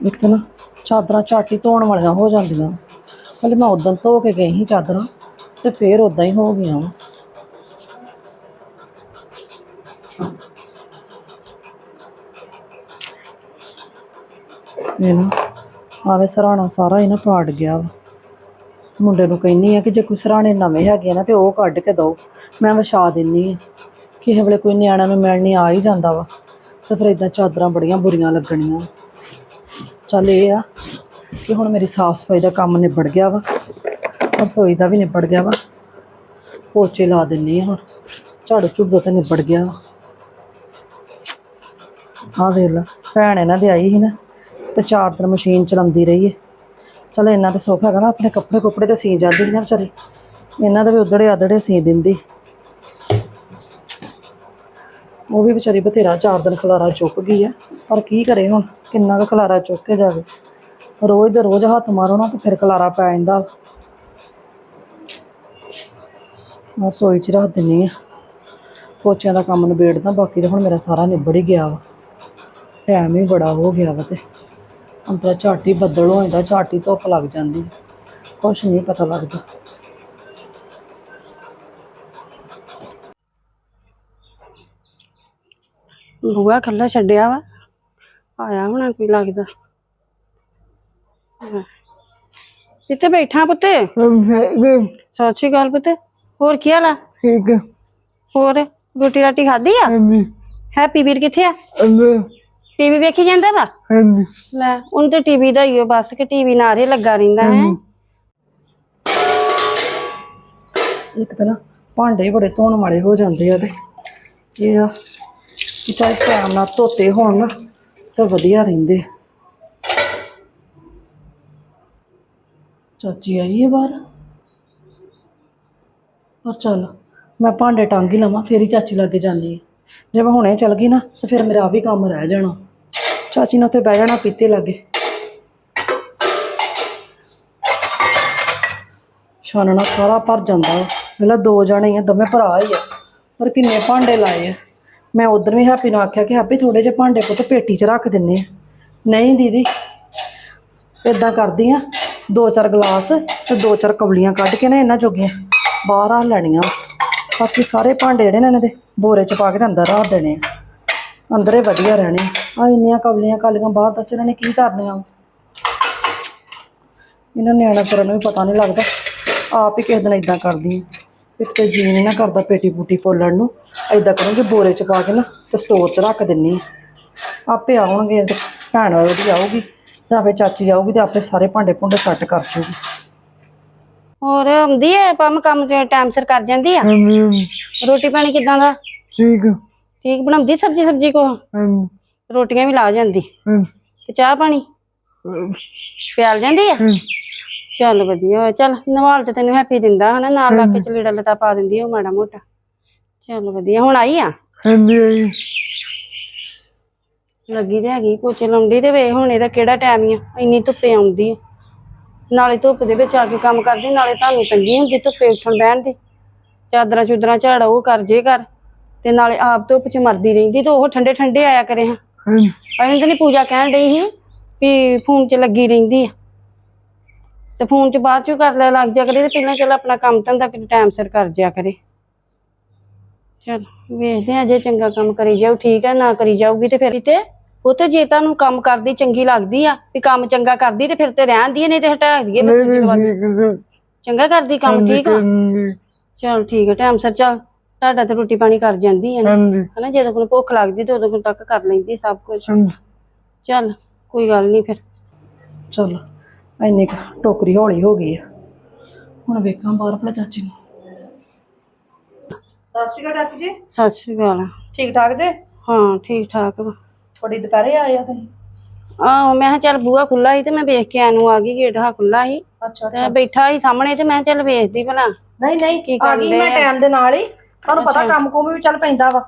ਇੱਕ ਤਾਂ ਨਾ ਚਾਦਰਾਂ ਝਾਟੀ ਧੋਣ ਵਾਲੀਆਂ ਹੋ ਜਾਂਦੀਆਂ। ਹਲੇ ਮੈਂ ਉਦੋਂ ਧੋ ਕੇ ਗਈ ਸੀ ਚਾਦਰਾਂ ਤੇ ਫੇਰ ਉਦਾਂ ਹੀ ਹੋ ਗਈਆਂ। ਵਾਂ। ਇਹ ਨਾ ਆਵੇ ਸਰਾਣਾ ਸਾਰਾ ਹੀ ਨਾ ਪਾੜ ਗਿਆ ਵਾ। ਮੁੰਡੇ ਨੂੰ ਕਹਿੰਨੀ ਆ ਕਿ ਜੇ ਕੋਈ ਸਰਾਣੇ ਨਵੇਂ ਹੈਗੇ ਆ ਨਾ ਤੇ ਉਹ ਕੱਢ ਕੇ ਦਓ ਮੈਂ ਵਿਛਾ ਦਿੰਨੀ ਆ। ਕਿਸੇ ਵੇਲੇ ਕੋਈ ਨਿਆਣਾ ਨੂੰ ਮਿਲਣੀ ਆ ਹੀ ਜਾਂਦਾ ਵਾ। ਤੇ ਫਿਰ ਇਦਾਂ ਚਾਦਰਾਂ ਬੜੀਆਂ ਬੁਰੀਆਂ ਲੱਗਣੀਆਂ। ਚੱਲ ਇਹ ਆ ਕਿ ਹੁਣ ਮੇਰੀ ਸਾਫ਼ ਸਫ਼ਾਈ ਦਾ ਕੰਮ ਨਿਬੜ ਗਿਆ ਵਾ, ਰਸੋਈ ਦਾ ਵੀ ਨਿਬੜ ਗਿਆ ਵਾ। ਪੋਚੇ ਲਾ ਦਿੰਨੀ ਆ ਹੁਣ, ਝਾੜੂ ਝੁੱਡੂ ਤਾਂ ਨਿਬੜ ਗਿਆ ਵਾ। ਆ ਵੇਖ ਲਾ, ਭੈਣ ਇਹਨਾਂ ਦੇ ਆਈ ਸੀ ਨਾ, ਤੇ ਚਾਰ ਦਿਨ ਮਸ਼ੀਨ ਚਲਾਉਂਦੀ ਰਹੀ ਏ। ਚਲ ਇਹਨਾਂ ਤੇ ਸੁੱਖ ਹੈਗਾ ਨਾ, ਆਪਣੇ ਕੱਪੜੇ ਕੁੱਪੜੇ ਤੇ ਸੀ ਜਾਂਦੀ ਸੀ ਨਾ ਵਿਚਾਰੀ। ਇਹਨਾਂ ਦਾ ਵੀ ਉਧੜੇ ਆਦੜੇ ਸੀ ਦਿੰਦੀ। ਉਹ ਵੀ ਵਿਚਾਰੀ ਬਥੇਰਾ ਚਾਰ ਦਿਨ ਖਲਾਰਾ ਚੁੱਕ ਗਈ ਆ। ਪਰ ਕੀ ਕਰੇ ਹੁਣ? ਕਿੰਨਾ ਕੁ ਖਲਾਰਾ ਚੁੱਕ ਕੇ ਜਾਵੇ? ਰੋਜ਼ ਦੇ ਰੋਜ਼ ਹੱਥ ਮਾਰੋ ਨਾ ਤੇ ਫਿਰ ਖਲਾਰਾ ਪੈ ਜਾਂਦਾ। ਮੈਂ ਰਸੋਈ 'ਚ ਰੱਖ ਦਿੰਨੀ ਆ। ਪੋਚਿਆਂ ਦਾ ਕੰਮ ਨਿਬੇੜਦਾ, ਬਾਕੀ ਤਾਂ ਹੁਣ ਮੇਰਾ ਸਾਰਾ ਨਿਬੜ ਹੀ ਗਿਆ ਵਾ। ਟਾਈਮ ਹੀ ਬੜਾ ਹੋ ਗਿਆ ਵਾ ਤੇ। ਅੰਤਰਾ ਝਾਟੀ ਬੱਦਲ ਹੋ ਜਾਂਦਾ ਝਾਟੀ ਧੁੱਪ ਲੱਗ ਜਾਂਦੀ। ਕੁਛ ਨਹੀਂ ਪਤਾ ਲੱਗਦਾ। ਬੂਆ ਖੱਲਾ ਛੱਡਿਆ ਵਾ। ਆਇਆ ਹੋਣਾ ਕੋਈ ਲੱਗਦਾ। ਹਾਂ। ਕਿੱਥੇ ਬੈਠਾ ਪੁੱਤ? ਸਤਿ ਸ਼੍ਰੀ ਅਕਾਲ ਪੁੱਤ। ਹੋਰ ਕੀ ਹਾਲ ਆ? ਠੀਕ ਹੋਰ ਰੋਟੀ ਰਾਟੀ ਖਾਧੀ ਆ? ਹਾਂਜੀ। ਹੈਪੀ ਵੀਰ ਕਿੱਥੇ ਆ? ਅੰਦਰ ਟੀਵੀ ਵੇਖੀ ਜਾਂਦਾ ਵਾ? ਹਾਂਜੀ। ਲੈ ਉਹਨੂੰ ਤੇ ਟੀਵੀ ਦਾ ਹੀ ਓ ਬਸ ਕਿ ਟੀਵੀ ਨਾਰੇ ਲੱਗਾ ਰਹਿੰਦਾ ਹੈ। ਇੱਕ ਤਾਂ ਨਾ ਭਾਂਡੇ ਬੜੇ ਧੋਣ ਵਾਲੇ ਹੋ ਜਾਂਦੇ ਆ ਤੇ। ਇਹ ਆ ਕਿ ਚਾਹੇ ਟਾਈਮ ਨਾਲ ਧੋਤੇ ਹੋਣ ਨਾ, ਤਾਂ ਵਧੀਆ ਰਹਿੰਦੇ। ਚਾਚੀ ਆਈ ਹੈ ਬਾਹਰ? ਪਰ ਚੱਲ, ਮੈਂ ਭਾਂਡੇ ਟਾਂਗੀ ਲਵਾਂ, ਫੇਰ ਹੀ ਚਾਚੀ ਲੱਗੇ ਜਾਂਦੀ ਹੈ ਜੇ ਮੈਂ ਹੁਣੇ ਚੱਲ ਗਈ ਨਾ, ਤਾਂ ਫਿਰ ਮੇਰਾ ਆ ਵੀ ਕੰਮ ਰਹਿ ਜਾਣਾ। ਚਾਚੀ ਨੇ ਉੱਥੇ ਬਹਿ ਜਾਣਾ ਪੀਤੇ ਲੱਗੇ। ਛਾਨਣਾ ਸਾਰਾ ਭਰ ਜਾਂਦਾ ਪਹਿਲਾਂ ਦੋ ਜਣੇ ਹੀ ਆ, ਦੋਵੇਂ ਭਰਾ ਹੀ ਆ। ਪਰ ਕਿੰਨੇ ਭਾਂਡੇ ਲਾਏ ਆ। ਮੈਂ ਉਧਰ ਵੀ ਹੈਪੀ ਨੂੰ ਆਖਿਆ ਕਿ ਹਾਪੀ ਥੋੜੇ ਜਿਹੇ ਭਾਂਡੇ ਪੁੱਤ ਪੇਟੀ 'ਚ ਰੱਖ ਦਿੰਨੇ ਆ। ਨਹੀਂ ਦੀਦੀ ਇਦਾਂ ਕਰਦੀ ਆ, ਦੋ ਚਾਰ ਗਲਾਸ ਤੇ ਦੋ ਚਾਰ ਕਵਲੀਆਂ ਕੱਢ ਕੇ ਨਾ ਇਹਨਾਂ ਜੋਗੀਆਂ ਬਾਹਰ ਆ ਲੈਣੀਆਂ। ਬਾਕੀ ਸਾਰੇ ਭਾਂਡੇ ਜਿਹੜੇ ਨੇ ਇਹਨਾਂ ਦੇ ਬੋਰੇ 'ਚ ਪਾ ਕੇ ਤੇ ਅੰਦਰ ਰੱਖ ਦੇਣੇ ਆ। ਅੰਦਰੇ ਵਧੀਆ ਰਹਿਣੇ ਆ। ਇੰਨੀਆਂ ਕਵਲੀਆਂ ਕਾਲੀਆਂ ਬਾਹਰ ਦੱਸ ਇਹਨਾਂ ਨੇ ਕੀ ਕਰਨੀਆਂ। ਵਾ। ਇਹਨਾਂ ਨਿਆਣਾ ਕਰਨ ਨੂੰ ਵੀ ਪਤਾ ਨਹੀਂ ਲੱਗਦਾ। ਆਪ ਹੀ ਕਿਸੇ ਦਿਨ ਇਦਾਂ ਕਰਦੀ ਆ। ਇੱਕ ਤੇ ਜੀ ਨਹੀਂ ਨਾ ਕਰਦਾ ਪੇਟੀ ਪੂਟੀ ਫੋਲਣ ਨੂੰ। ਇਦਾਂ ਕਰੂੰਗੀ ਬੋਰੇ ਚ ਪਾ ਕੇ ਨਾ ਤੇ ਸਟੋਰ 'ਚ ਰੱਖ ਦਿੰਨੀ ਆ। ਆਪੇ ਆਉਣਗੇ ਤੇ ਭੈਣ ਉਹਦੀ ਆਊਗੀ ਜਾਂ ਫਿਰ ਚਾਚੀ ਆਊਗੀ ਤੇ ਆਪੇ ਸਾਰੇ ਭਾਂਡੇ ਭੁੰਡੇ ਸੈੱਟ ਕਰ ਜੂਗੀ। ਹੋਰ ਆਉਂਦੀ ਹੈ ਪੰਮ ਕੰਮ ਚ ਟਾਈਮ ਸਿਰ ਕਰ ਜਾਂਦੀ ਆ? ਹਾਂਜੀ ਰੋਟੀ ਪਾਣੀ ਕਿਦਾਂ ਦਾ? ਠੀਕ। ਠੀਕ ਬਣਾਉਂਦੀ ਸਬਜੀ ਸਬਜੀ ਕੋ? ਹਾਂਜੀ। ਰੋਟੀਆਂ ਵੀ ਲਾ ਜਾਂਦੀ। ਤੇ ਚਾਹ ਪਾਣੀ? ਪਿਆਲ ਜਾਂਦੀ ਆ? ਚੱਲ ਵਧੀਆ ਹੋਇਆ ਚੱਲ ਨਵਾਲ ਤੇ ਤੈਨੂੰ ਹੈਪੀ ਦਿੰਦਾ ਹਨਾ ਨਾਲ ਲਾ ਕੇ ਚਲੀੜਾ ਲਤਾ ਪਾ ਦਿੰਦੀ ਉਹ ਮਾੜਾ ਮੋਟਾ। ਚੱਲ ਵਧੀਆ ਹੁਣ ਆਈ ਆ? ਹਾਂਜੀ ਆਈ। ਲੱਗੀ ਤੇ ਹੈਗੀ ਪੋਚੇ ਲਾਉਂਦੀ ਤੇ ਵੇ ਹੁਣ ਇਹਦਾ ਕਿਹੜਾ ਟਾਈਮ ਆ ਇੰਨੀ ਧੁੱਪੇ ਆਉਂਦੀ ਆ। ਨਾਲੇ ਧੁੱਪ ਦੇ ਵਿੱਚ ਆ ਕੇ ਕੰਮ ਕਰਦੀ ਨਾਲੇ ਤੁਹਾਨੂੰ ਤੰਗੀ ਹੁੰਦੀ ਧੁੱਪੇ ਉੱਠਣ ਬਹਿਣ ਦੀ। ਚਾਦਰਾਂ ਚੁਦਰਾਂ ਝਾੜਾ ਉਹ ਕਰ ਜੇ ਕਰ। ਤੇ ਨਾਲੇ ਆਪ ਧੁੱਪ ਚ ਮਰਦੀ ਰਹਿੰਦੀ ਤੇ ਉਹ ਠੰਡੇ ਠੰਡੇ ਆਇਆ ਕਰੇ ਹਾਂ। ਹਾਂਜੀ। ਅਹੀਂ ਤਾਂ ਨਹੀਂ ਪੂਜਾ ਕਹਿਣ ਡਈ ਸੀ ਵੀ ਫੋਨ 'ਚ ਲੱਗੀ ਰਹਿੰਦੀ ਆ। ਤੇ ਫੋਨ 'ਚ ਬਾਅਦ 'ਚ ਕਰ ਲੈ ਲੱਗ ਜਾ ਕਰੇ ਤੇ ਪਹਿਲਾਂ ਚੱਲ ਆਪਣਾ ਕੰਮ ਧੰਦਾ ਕਿ ਟਾਈਮ ਸਿਰ ਕਰ ਜਿਆ ਕਰੇ। ਚਲ ਵੇਖਦੇ ਆ ਜੇ ਚੰਗਾ ਕੰਮ ਕਰੀ ਜਾਊ ਠੀਕ ਹੈ ਨਾ ਕਰੀ ਜਾਊਗੀ ਤੇ ਫਿਰ ਤੇ ਉਹ ਤੇ ਜੇ ਤੁਹਾਨੂੰ ਕੰਮ ਕਰਦੀ ਚੰਗੀ ਲੱਗਦੀ ਆ ਵੀ ਕੰਮ ਚੰਗਾ ਕਰਦੀ ਤੇ ਫਿਰ ਤੇ ਰਹਿਣ ਦੀ ਨਹੀਂ ਤੇ ਹਟਾ ਦਈਏ ਨਹੀਂ ਨਹੀਂ ਠੀਕ ਚੰਗਾ ਕਰਦੀ ਕੰਮ ਠੀਕ ਆ? ਚਲ ਠੀਕ ਹੈ ਟਾਈਮ ਸਿਰ ਚੱਲ। ਤੁਹਾਡਾ ਤੇ ਰੋਟੀ ਪਾਣੀ ਕਰ ਜਾਂਦੀ ਹੈ ਨਾ ਹਨਾ ਜਦੋਂ ਕੋਲ ਭੁੱਖ ਲੱਗਦੀ ਤੇ ਉਦੋਂ ਕੋਲ ਤੱਕ ਕਰ ਲੈਂਦੀ ਸਭ ਕੁਝ ਚੱਲ ਕੋਈ ਗੱਲ ਨਹੀਂ ਫਿਰ। ਚਲ ਇੰਨੀ ਕੁ ਟੋਕਰੀ ਹੌਲੀ ਹੋ ਗਈ ਆ। ਹੁਣ ਵੇਖਾਂ ਬਾਹਰ ਆਪਣਾ ਚਾਚੀ ਨੂੰ। ਸਤਿ ਸ਼੍ਰੀ ਅਕਾਲ ਚਾਚੀ ਜੀ। ਸਤਿ ਸ਼੍ਰੀ ਅਕਾਲ। ਠੀਕ ਠਾਕ ਜੇ? ਹਾਂ ਠੀਕ ਠਾਕ ਵਾ। ਥੋੜੀ ਦੁਪਹਿਰੇ ਆਏ ਆ ਤੁਸੀਂ? ਆਹੋ ਮੈਂ ਕਿਹਾ ਚੱਲ ਬੂਹਾ ਖੁੱਲਾ ਸੀ ਤੇ ਮੈਂ ਵੇਖ ਕੇ ਆਇਆ ਨੂੰ ਆ ਗਈ ਗੇਟ ਹਾ ਖੁੱਲਾ ਸੀ। ਅੱਛਾ ਤੇ ਬੈਠਾ ਸੀ ਸਾਹਮਣੇ ਤੇ ਮੈਂ ਕਿਹਾ ਚੱਲ ਵੇਖਦੀ ਭਲਾ। ਨਹੀਂ ਨਹੀਂ ਕੀ ਆ ਗਈ ਕਰਦੇ ਮੈਂ ਆ? ਟਾਈਮ ਦੇ ਨਾਲ ਹੀ। ਤੁਹਾਨੂੰ ਪਤਾ ਕੰਮ ਕੁਮ ਵੀ ਚੱਲ ਪੈਂਦਾ ਵਾ।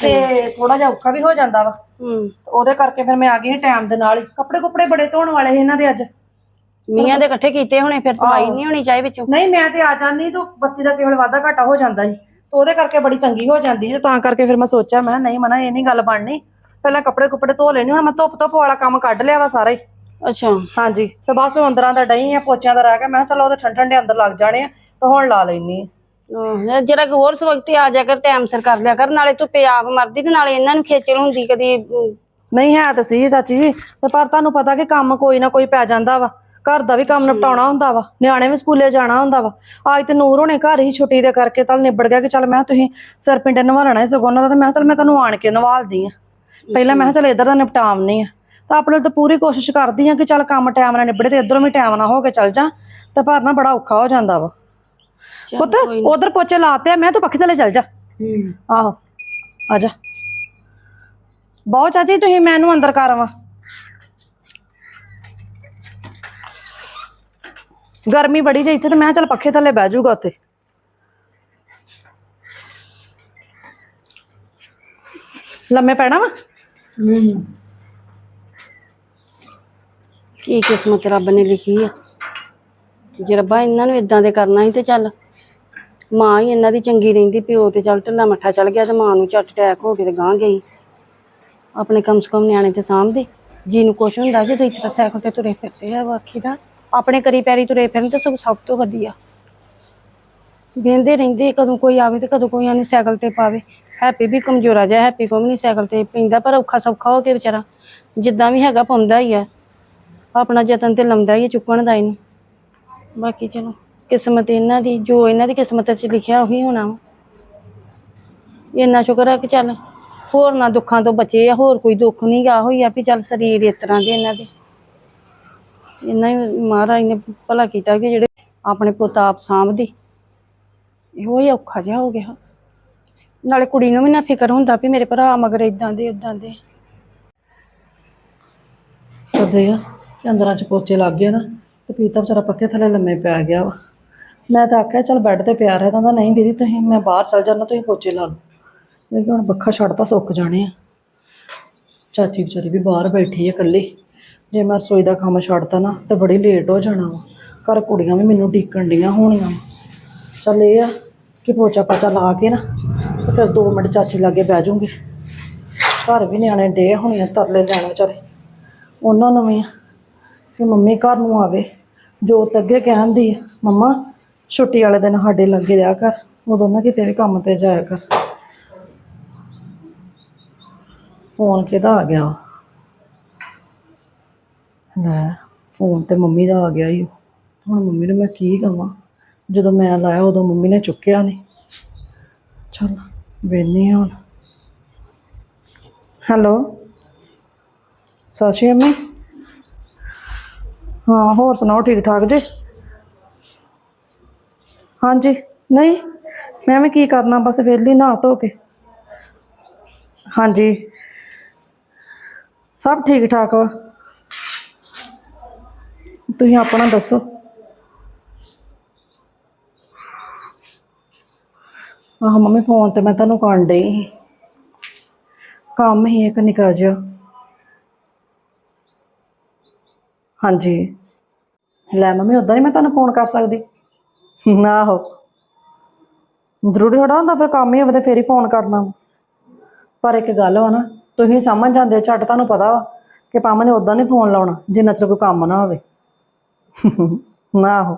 ਤੇ ਥੋੜਾ ਜਿਹਾ ਔਖਾ ਵੀ ਹੋ ਜਾਂਦਾ ਵਾ। ਹੂੰ। ਉਹਦੇ ਕਰਕੇ ਫਿਰ ਮੈਂ ਆ ਗਈ ਟਾਈਮ ਦੇ ਨਾਲ ਹੀ। ਕੱਪੜੇ ਕੁਪੜੇ ਬੜੇ ਧੋਣ ਵਾਲੇ ਸੀ ਇਹਨਾਂ ਦੇ ਅੱਜ। ਮੀਆਂ ਦੇ ਇਕੱਠੇ ਕੀਤੇ ਹੋਣੇ ਫਿਰ ਦਵਾਈ ਨਹੀਂ ਹੋਣੀ ਚਾਹੀ ਵਿੱਚੋਂ? ਨਹੀਂ ਮੈਂ ਤੇ ਆ ਜਾਂਦੀ ਤਾਂ ਬੱਤੀ ਦਾ ਕੇਵਲ ਵਾਧਾ ਘਾਟਾ ਹੋ ਜਾਂਦਾ ਸੀ। ਤੇ ਉਹਦੇ ਕਰਕੇ ਬੜੀ ਤੰਗੀ ਹੋ ਜਾਂਦੀ ਸੀ ਤੇ ਤਾਂ ਕਰਕੇ ਫਿਰ ਮੈਂ ਸੋਚਿਆ ਮੈਂ ਕਿਹਾ ਨਹੀਂ ਮਨਾ ਇਹ ਨਹੀਂ ਗੱਲ ਬਣਨੀ। ਪਹਿਲਾਂ ਕੱਪੜੇ ਕੁੱਪੜੇ ਧੋ ਲੈਣੀ ਹੁਣ ਮੈਂ ਧੁੱਪ ਧੁੱਪ ਵਾਲਾ ਕੰਮ ਕੱਢ ਲਿਆ ਵਾ ਸਾਰਾ ਹੀ। ਅੱਛਾ। ਹਾਂਜੀ ਤੇ ਬਸ ਉਹ ਅੰਦਰਾਂ ਦਾ ਡਈ ਆ ਪੋਚਿਆਂ ਦਾ ਰਹਿ ਗਿਆ ਮੈਂ ਕਿਹਾ ਚਲੋ ਉਹਦੇ ਠੰਡ ਠੰਡੇ ਅੰਦਰ ਲੱਗ ਜਾਣੇ ਆ ਤੇ ਹੁਣ ਲਾ ਲੈਣੀ ਆਹ, ਜਰਾ ਕੁ ਹੋਰ ਸਵਖਤੀ ਆ ਜਾ ਕਰ ਟਾਈਮ ਸਿਰ ਕਰ ਲਿਆ ਕਰ ਨਾਲੇ ਧੁੱਪੇ ਆਪ ਮਰਦੀ ਤੇ ਨਾਲੇ ਇਹਨਾਂ ਨੂੰ ਖੇਚਲ ਹੁੰਦੀ ਕਦੀ ਅਮ, ਨਹੀਂ ਹੈ ਤਾਂ ਸਹੀ ਚਾਚੀ ਜੀ ਤੇ ਪਰ ਤੁਹਾਨੂੰ ਪਤਾ ਕਿ ਕੰਮ ਕੋਈ ਨਾ ਕੋਈ ਪੈ ਜਾਂਦਾ ਵਾ। ਘਰ ਦਾ ਵੀ ਕੰਮ ਨਿਪਟਾਉਣਾ ਹੁੰਦਾ ਵਾ ਨਿਆਣੇ ਵੀ ਸਕੂਲੇ ਜਾਣਾ ਹੁੰਦਾ ਵਾ। ਅੱਜ ਤੇ ਨੂਰ ਹੋਣੇ ਘਰ ਹੀ ਛੁੱਟੀ ਦੇ ਕਰਕੇ ਤਾਂ ਨਿਬੜ ਗਿਆ ਕਿ ਚੱਲ ਮੈਂ ਤੁਸੀਂ ਸਿਰ ਪਿੰਡੇ ਨਵਾਲਣਾ ਸਗੋਂ ਉਹਨਾਂ ਦਾ ਤੇ ਮੈਂ ਚੱਲ ਮੈਂ ਤੁਹਾਨੂੰ ਆਣ ਕੇ ਨਵਾਲਦੀ ਆ ਪਹਿਲਾਂ ਮੈਂ ਚੱਲ ਇੱਧਰ ਦਾ ਨਿਪਟਾਵਨੀ ਆ। ਤਾਂ ਆਪਣੇ ਤਾਂ ਪੂਰੀ ਕੋਸ਼ਿਸ਼ ਕਰਦੀ ਆ ਕਿ ਚੱਲ ਕੰਮ ਟਾਈਮ ਨਾਲ ਨਿਬੜੇ ਤੇ ਇੱਧਰੋਂ ਵੀ ਟਾਈਮ ਨਾਲ ਹੋ ਕੇ ਚੱਲ ਜਾ ਤੇ ਪਰ ਨਾ ਬੜਾ ਔਖਾ ਹੋ ਜਾਂਦਾ ਵਾ। ਪੁੱਤ। ਉਧਰ ਪੋਚੇ ਲਾਤੇ ਮੈਂ ਤੂੰ ਪੱਖੇ ਥੱਲੇ ਚੱਲ ਜਾ। ਹੂੰ। ਆਹੋ ਆ ਜਾ। ਬਹੁਤ ਚਾਚੀ ਤੁਸੀਂ ਮੈਨੂੰ ਅੰਦਰ ਕਰ ਗਰਮੀ ਬੜੀ ਜੇ ਇੱਥੇ ਤੇ ਮੈਂ ਕਿਹਾ ਚੱਲ ਪੱਖੇ ਥੱਲੇ ਬਹਿ ਜਾਊਗਾ ਉੱਥੇ। ਲੰਮੇ ਪੈਣਾ ਵਾ? ਕੀ ਕਿਸਮਤ ਰੱਬ ਨੇ ਲਿਖੀ ਆ? ਜੇ ਰੱਬਾ ਇਹਨਾਂ ਨੂੰ ਇਦਾਂ ਦੇ ਕਰਨਾ ਸੀ ਤੇ ਚੱਲ। ਮਾਂ ਹੀ ਇਹਨਾਂ ਦੀ ਚੰਗੀ ਰਹਿੰਦੀ, ਪਿਓ ਤੇ ਚੱਲ ਢਿੱਲਾ ਮੱਠਾ ਚੱਲ ਗਿਆ ਤੇ ਮਾਂ ਨੂੰ ਝੱਟ ਅਟੈਕ ਹੋ ਕੇ ਤੇ ਗਾਂ ਗਈ। ਆਪਣੇ ਕਮ ਸੇ ਕਮ ਨਿਆਣੇ ਤੇ ਸਾਂਭਦੇ। ਜੀ ਨੂੰ ਕੁਛ ਹੁੰਦਾ ਜਦੋਂ ਇੱਥੇ ਤਾਂ ਸਾਈਕਲ ਤੇ ਤੁਰੇ ਫਿਰਦੇ ਆ ਵਾਖੀ ਦਾ ਆਪਣੇ ਕਰੀ ਪੈਰੀ ਤੁਰੇ ਫਿਰਨ ਤੇ ਸਗੋਂ ਸਭ ਤੋਂ ਵਧੀਆ। ਵੇਂਦੇ ਰਹਿੰਦੇ, ਕਦੋਂ ਕੋਈ ਆਵੇ ਤੇ ਕਦੋਂ ਕੋਈ ਇਹਨੂੰ ਸਾਈਕਲ ਤੇ ਪਾਵੇ। ਹੈਪੀ ਵੀ ਕਮਜ਼ੋਰਾ ਜਿਹਾ ਹੈਪੀ ਕੋ ਵੀ ਨਹੀਂ ਸਾਈਕਲ ਤੇ ਪੈਂਦਾ, ਪਰ ਔਖਾ ਸੌਖਾ ਹੋ ਕੇ ਵਿਚਾਰਾ, ਜਿੱਦਾਂ ਵੀ ਹੈਗਾ ਪਾਉਂਦਾ ਹੀ ਆ। ਆਪਣਾ ਯਤਨ ਤੇ ਲੰਦਾ ਹੀ ਆ, ਚੁੱਕਣ ਦਾ ਇਹਨੂੰ ਬਾਕੀ ਚਲੋ, ਕਿਸਮਤ ਇਹਨਾਂ ਦੀ, ਜੋ ਇਹਨਾਂ ਦੀ ਕਿਸਮਤ 'ਚ ਲਿਖਿਆ ਉਹੀ ਹੋਣਾ ਵਾ। ਇੰਨਾ ਸ਼ੁਕਰ ਆ ਕਿ ਚੱਲ, ਹੋਰ ਨਾ ਦੁੱਖਾਂ ਤੋਂ ਬਚੇ ਆ, ਹੋਰ ਕੋਈ ਦੁੱਖ ਨਹੀਂ ਆ ਹੋਈ ਆ ਵੀ ਚੱਲ ਸਰੀਰ ਇਸ ਤਰ੍ਹਾਂ ਦੇ ਇਹਨਾਂ ਦੇ। ਇੰਨਾ ਹੀ ਮਹਾਰਾਜ ਨੇ ਭਲਾ ਕੀਤਾ ਕਿ ਜਿਹੜੇ ਆਪਣੇ ਪੁੱਤ ਆਪ ਸਾਂਭਦੀ। ਇਹੋ ਹੀ ਔਖਾ ਜਿਹਾ ਹੋ ਗਿਆ। ਨਾਲੇ ਕੁੜੀ ਨੂੰ ਵੀ ਨਾ ਫਿਕਰ ਹੁੰਦਾ ਵੀ ਮੇਰੇ ਭਰਾ ਮਗਰ ਇਦਾਂ ਦੇ ਉਦਾਂ ਦੇ। ਕਰਦੇ ਆ ਕਿ ਅੰਦਰਾਂ ਚ ਪੋਚੇ ਲੱਗ ਗਏ ਨਾ, ਤੇ ਪੀਤਾ ਵਿਚਾਰਾ ਪੱਕੇ ਥੱਲੇ ਲੰਮੇ ਪੈ ਗਿਆ ਵਾ। ਮੈਂ ਤਾਂ ਆਖਿਆ, ਚੱਲ ਬੈੱਡ ਤੇ ਪਿਆ ਰਿਹਾ ਕਹਿੰਦਾ ਨਹੀਂ ਦੀਦੀ, ਤੁਸੀਂ ਮੈਂ ਬਾਹਰ ਚੱਲ ਜਾਣਾ ਤੁਸੀਂ ਪੋਚੇ ਲਾ ਲਓ। ਲੇਕਿਨ ਹੁਣ ਪੱਖਾ ਛੱਡਤਾ ਸੁੱਕ ਜਾਣੇ ਆ। ਚਾਚੀ ਵਿਚਾਰੀ ਵੀ ਬਾਹਰ ਬੈਠੀ ਹੈ ਇਕੱਲੀ। ਜੇ ਮੈਂ ਰਸੋਈ ਦਾ ਕੰਮ ਛੱਡਤਾ ਨਾ, ਤਾਂ ਬੜੀ ਲੇਟ ਹੋ ਜਾਣਾ ਵਾ। ਘਰ ਕੁੜੀਆਂ ਵੀ ਮੈਨੂੰ ਡੀਕਣ ਡੀਆਂ ਹੋਣੀਆਂ ਵਾ। ਚੱਲ ਇਹ ਆ ਕਿ ਪੋਚਾ ਪਾਚਾ ਲਾ ਕੇ ਨਾ, ਤੇ ਫਿਰ 2 ਮਿੰਟ ਚਾਚੀ ਲਾਗੇ ਬਹਿ ਜਾਊਂਗੀ। ਘਰ ਵੀ ਨਿਆਣੇ ਡੇ ਹੋਣੀਆਂ, ਤਰਲੇ ਲੈਣ ਵਿਚਾਰੇ ਉਹਨਾਂ ਨੂੰ ਵੀ ਆ ਕਿ ਮੰਮੀ ਘਰ ਨੂੰ ਆਵੇ। ਜੋਤ ਅੱਗੇ ਕਹਿੰਦੀ ਆ, ਮੰਮਾ, ਛੁੱਟੀ ਵਾਲੇ ਦਿਨ ਸਾਡੇ ਲੱਗੇ ਰਿਹਾ ਕਰ, ਉਦੋਂ ਨਾ ਕਿਤੇ ਵੀ ਕੰਮ ਤੇ ਜਾਇਆ ਕਰ। ਫੋਨ ਕਿਹਦਾ ਆ ਗਿਆ ਲੈ ਫੋਨ ਤੇ ਮੰਮੀ ਦਾ ਆ ਗਿਆ ਈ ਹੁਣ ਮੰਮੀ ਨੂੰ ਮੈਂ ਕੀ ਕਹਾਂ ਜਦੋਂ ਮੈਂ ਲਾਇਆ, ਉਦੋਂ ਮੰਮੀ ਨੇ ਚੁੱਕਿਆ ਨਹੀਂ ਚਲ, ਵੇਨੇ ਹੁਣ। ਹੈਲੋ? ਸਤਿ ਸ਼੍ਰੀ ਅਕਾਲ ਹਾਂ, ਹੋਰ ਸੁਣਾਓ ਠੀਕ ਠਾਕ ਜੀ? ਹਾਂਜੀ। ਨਹੀਂ, ਮੈਂ ਵੀ ਕੀ ਕਰਨਾ, ਬਸ ਵਿਹਲੀ ਨਹਾ ਧੋ ਕੇ। ਹਾਂਜੀ। ਸਭ ਠੀਕ ਠਾਕ ਵਾ? ਤੁਸੀਂ ਆਪਣਾ ਦੱਸੋ। ਆਹ ਮੰਮੀ ਫੋਨ ਤੇ ਮੈਂ ਤੁਹਾਨੂੰ ਕਰਨ ਡਈ ਸੀ। ਕੰਮ ਹੀ ਇੱਕ ਨਿਕਾ ਜਿਹਾ। ਹਾਂਜੀ। ਲੈ ਮੰਮੀ ਉਦਾਂ ਹੀ ਮੈਂ ਤੁਹਾਨੂੰ ਫੋਨ ਕਰ ਸਕਦੀ। ਆਹੋ। ਜ਼ਰੂਰੀ ਥੋੜਾ ਹੁੰਦਾ, ਫਿਰ ਕੰਮ ਹੀ ਹੋਵੇ ਤੇ ਫੇਰ ਹੀ ਫੋਨ ਕਰਨਾ। ਪਰ ਇੱਕ ਗੱਲ ਵਾ ਨਾ, ਤੁਸੀਂ ਸਮਝ ਜਾਂਦੇ ਹੋ, ਝੱਟ ਤੁਹਾਨੂੰ ਪਤਾ ਵਾ ਕਿ ਪਾਮਾ ਨੇ ਉਦਾਂ ਨਹੀਂ ਫੋਨ ਲਾਉਣਾ, ਜਿੰਨਾ ਚਿਰ ਕੋਈ ਕੰਮ ਨਾ ਹੋਵੇ। ਨਾ ਆਹੋ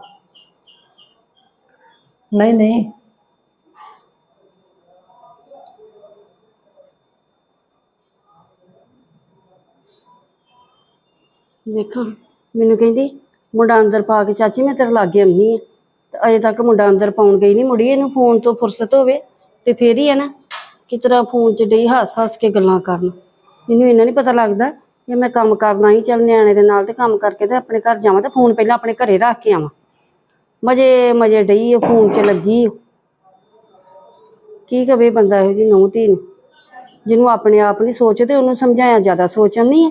ਨਹੀਂ ਨਹੀਂ। ਵੇਖਾਂ, ਮੈਨੂੰ ਕਹਿੰਦੀ, ਮੁੰਡਾ ਅੰਦਰ ਪਾ ਕੇ ਚਾਚੀ, ਮੈਂ ਤੇਰੇ ਲਾਗੇ ਆਉਣੀ ਆ ਤੇ ਅਜੇ ਤੱਕ ਮੁੰਡਾ ਅੰਦਰ ਪਾਉਣ ਗਈ ਨਹੀਂ ਮੁੜੀ, ਇਹਨੂੰ ਫੋਨ ਤੋਂ ਫੁਰਸਤ ਹੋਵੇ ਤੇ ਫੇਰ ਹੀ ਹੈ ਨਾ ਕਿ ਤਰ੍ਹਾਂ ਫੋਨ 'ਚ ਡਈ ਹੱਸ ਹੱਸ ਕੇ ਗੱਲਾਂ ਕਰਨ। ਮੈਨੂੰ ਇਹਨਾਂ ਨਹੀਂ ਪਤਾ ਲੱਗਦਾ ਕਿ ਮੈਂ ਕੰਮ ਕਰਨਾ ਹੀ ਚੱਲ ਨਿਆਣੇ ਦੇ ਨਾਲ ਤੇ ਕੰਮ ਕਰਕੇ ਤੇ ਆਪਣੇ ਘਰ ਜਾਵਾਂ ਤੇ ਫੋਨ ਪਹਿਲਾਂ ਆਪਣੇ ਘਰੇ ਰੱਖ ਕੇ ਆਵਾਂ। ਮਜੇ ਮਜੇ ਡਈ ਉਹ ਫੋਨ 'ਚ ਲੱਗੀ ਕੀ ਕਵੇ ਬੰਦਾ ਇਹੋ ਜੀ ਨੂੰਹ ਧੀ ਨੂੰ? ਜਿਹਨੂੰ ਆਪਣੇ ਆਪ ਨਹੀਂ ਸੋਚਦੇ ਉਹਨੂੰ ਸਮਝਾਇਆ ਜ਼ਿਆਦਾ ਸੋਚਣ ਨਹੀਂ ਹੈ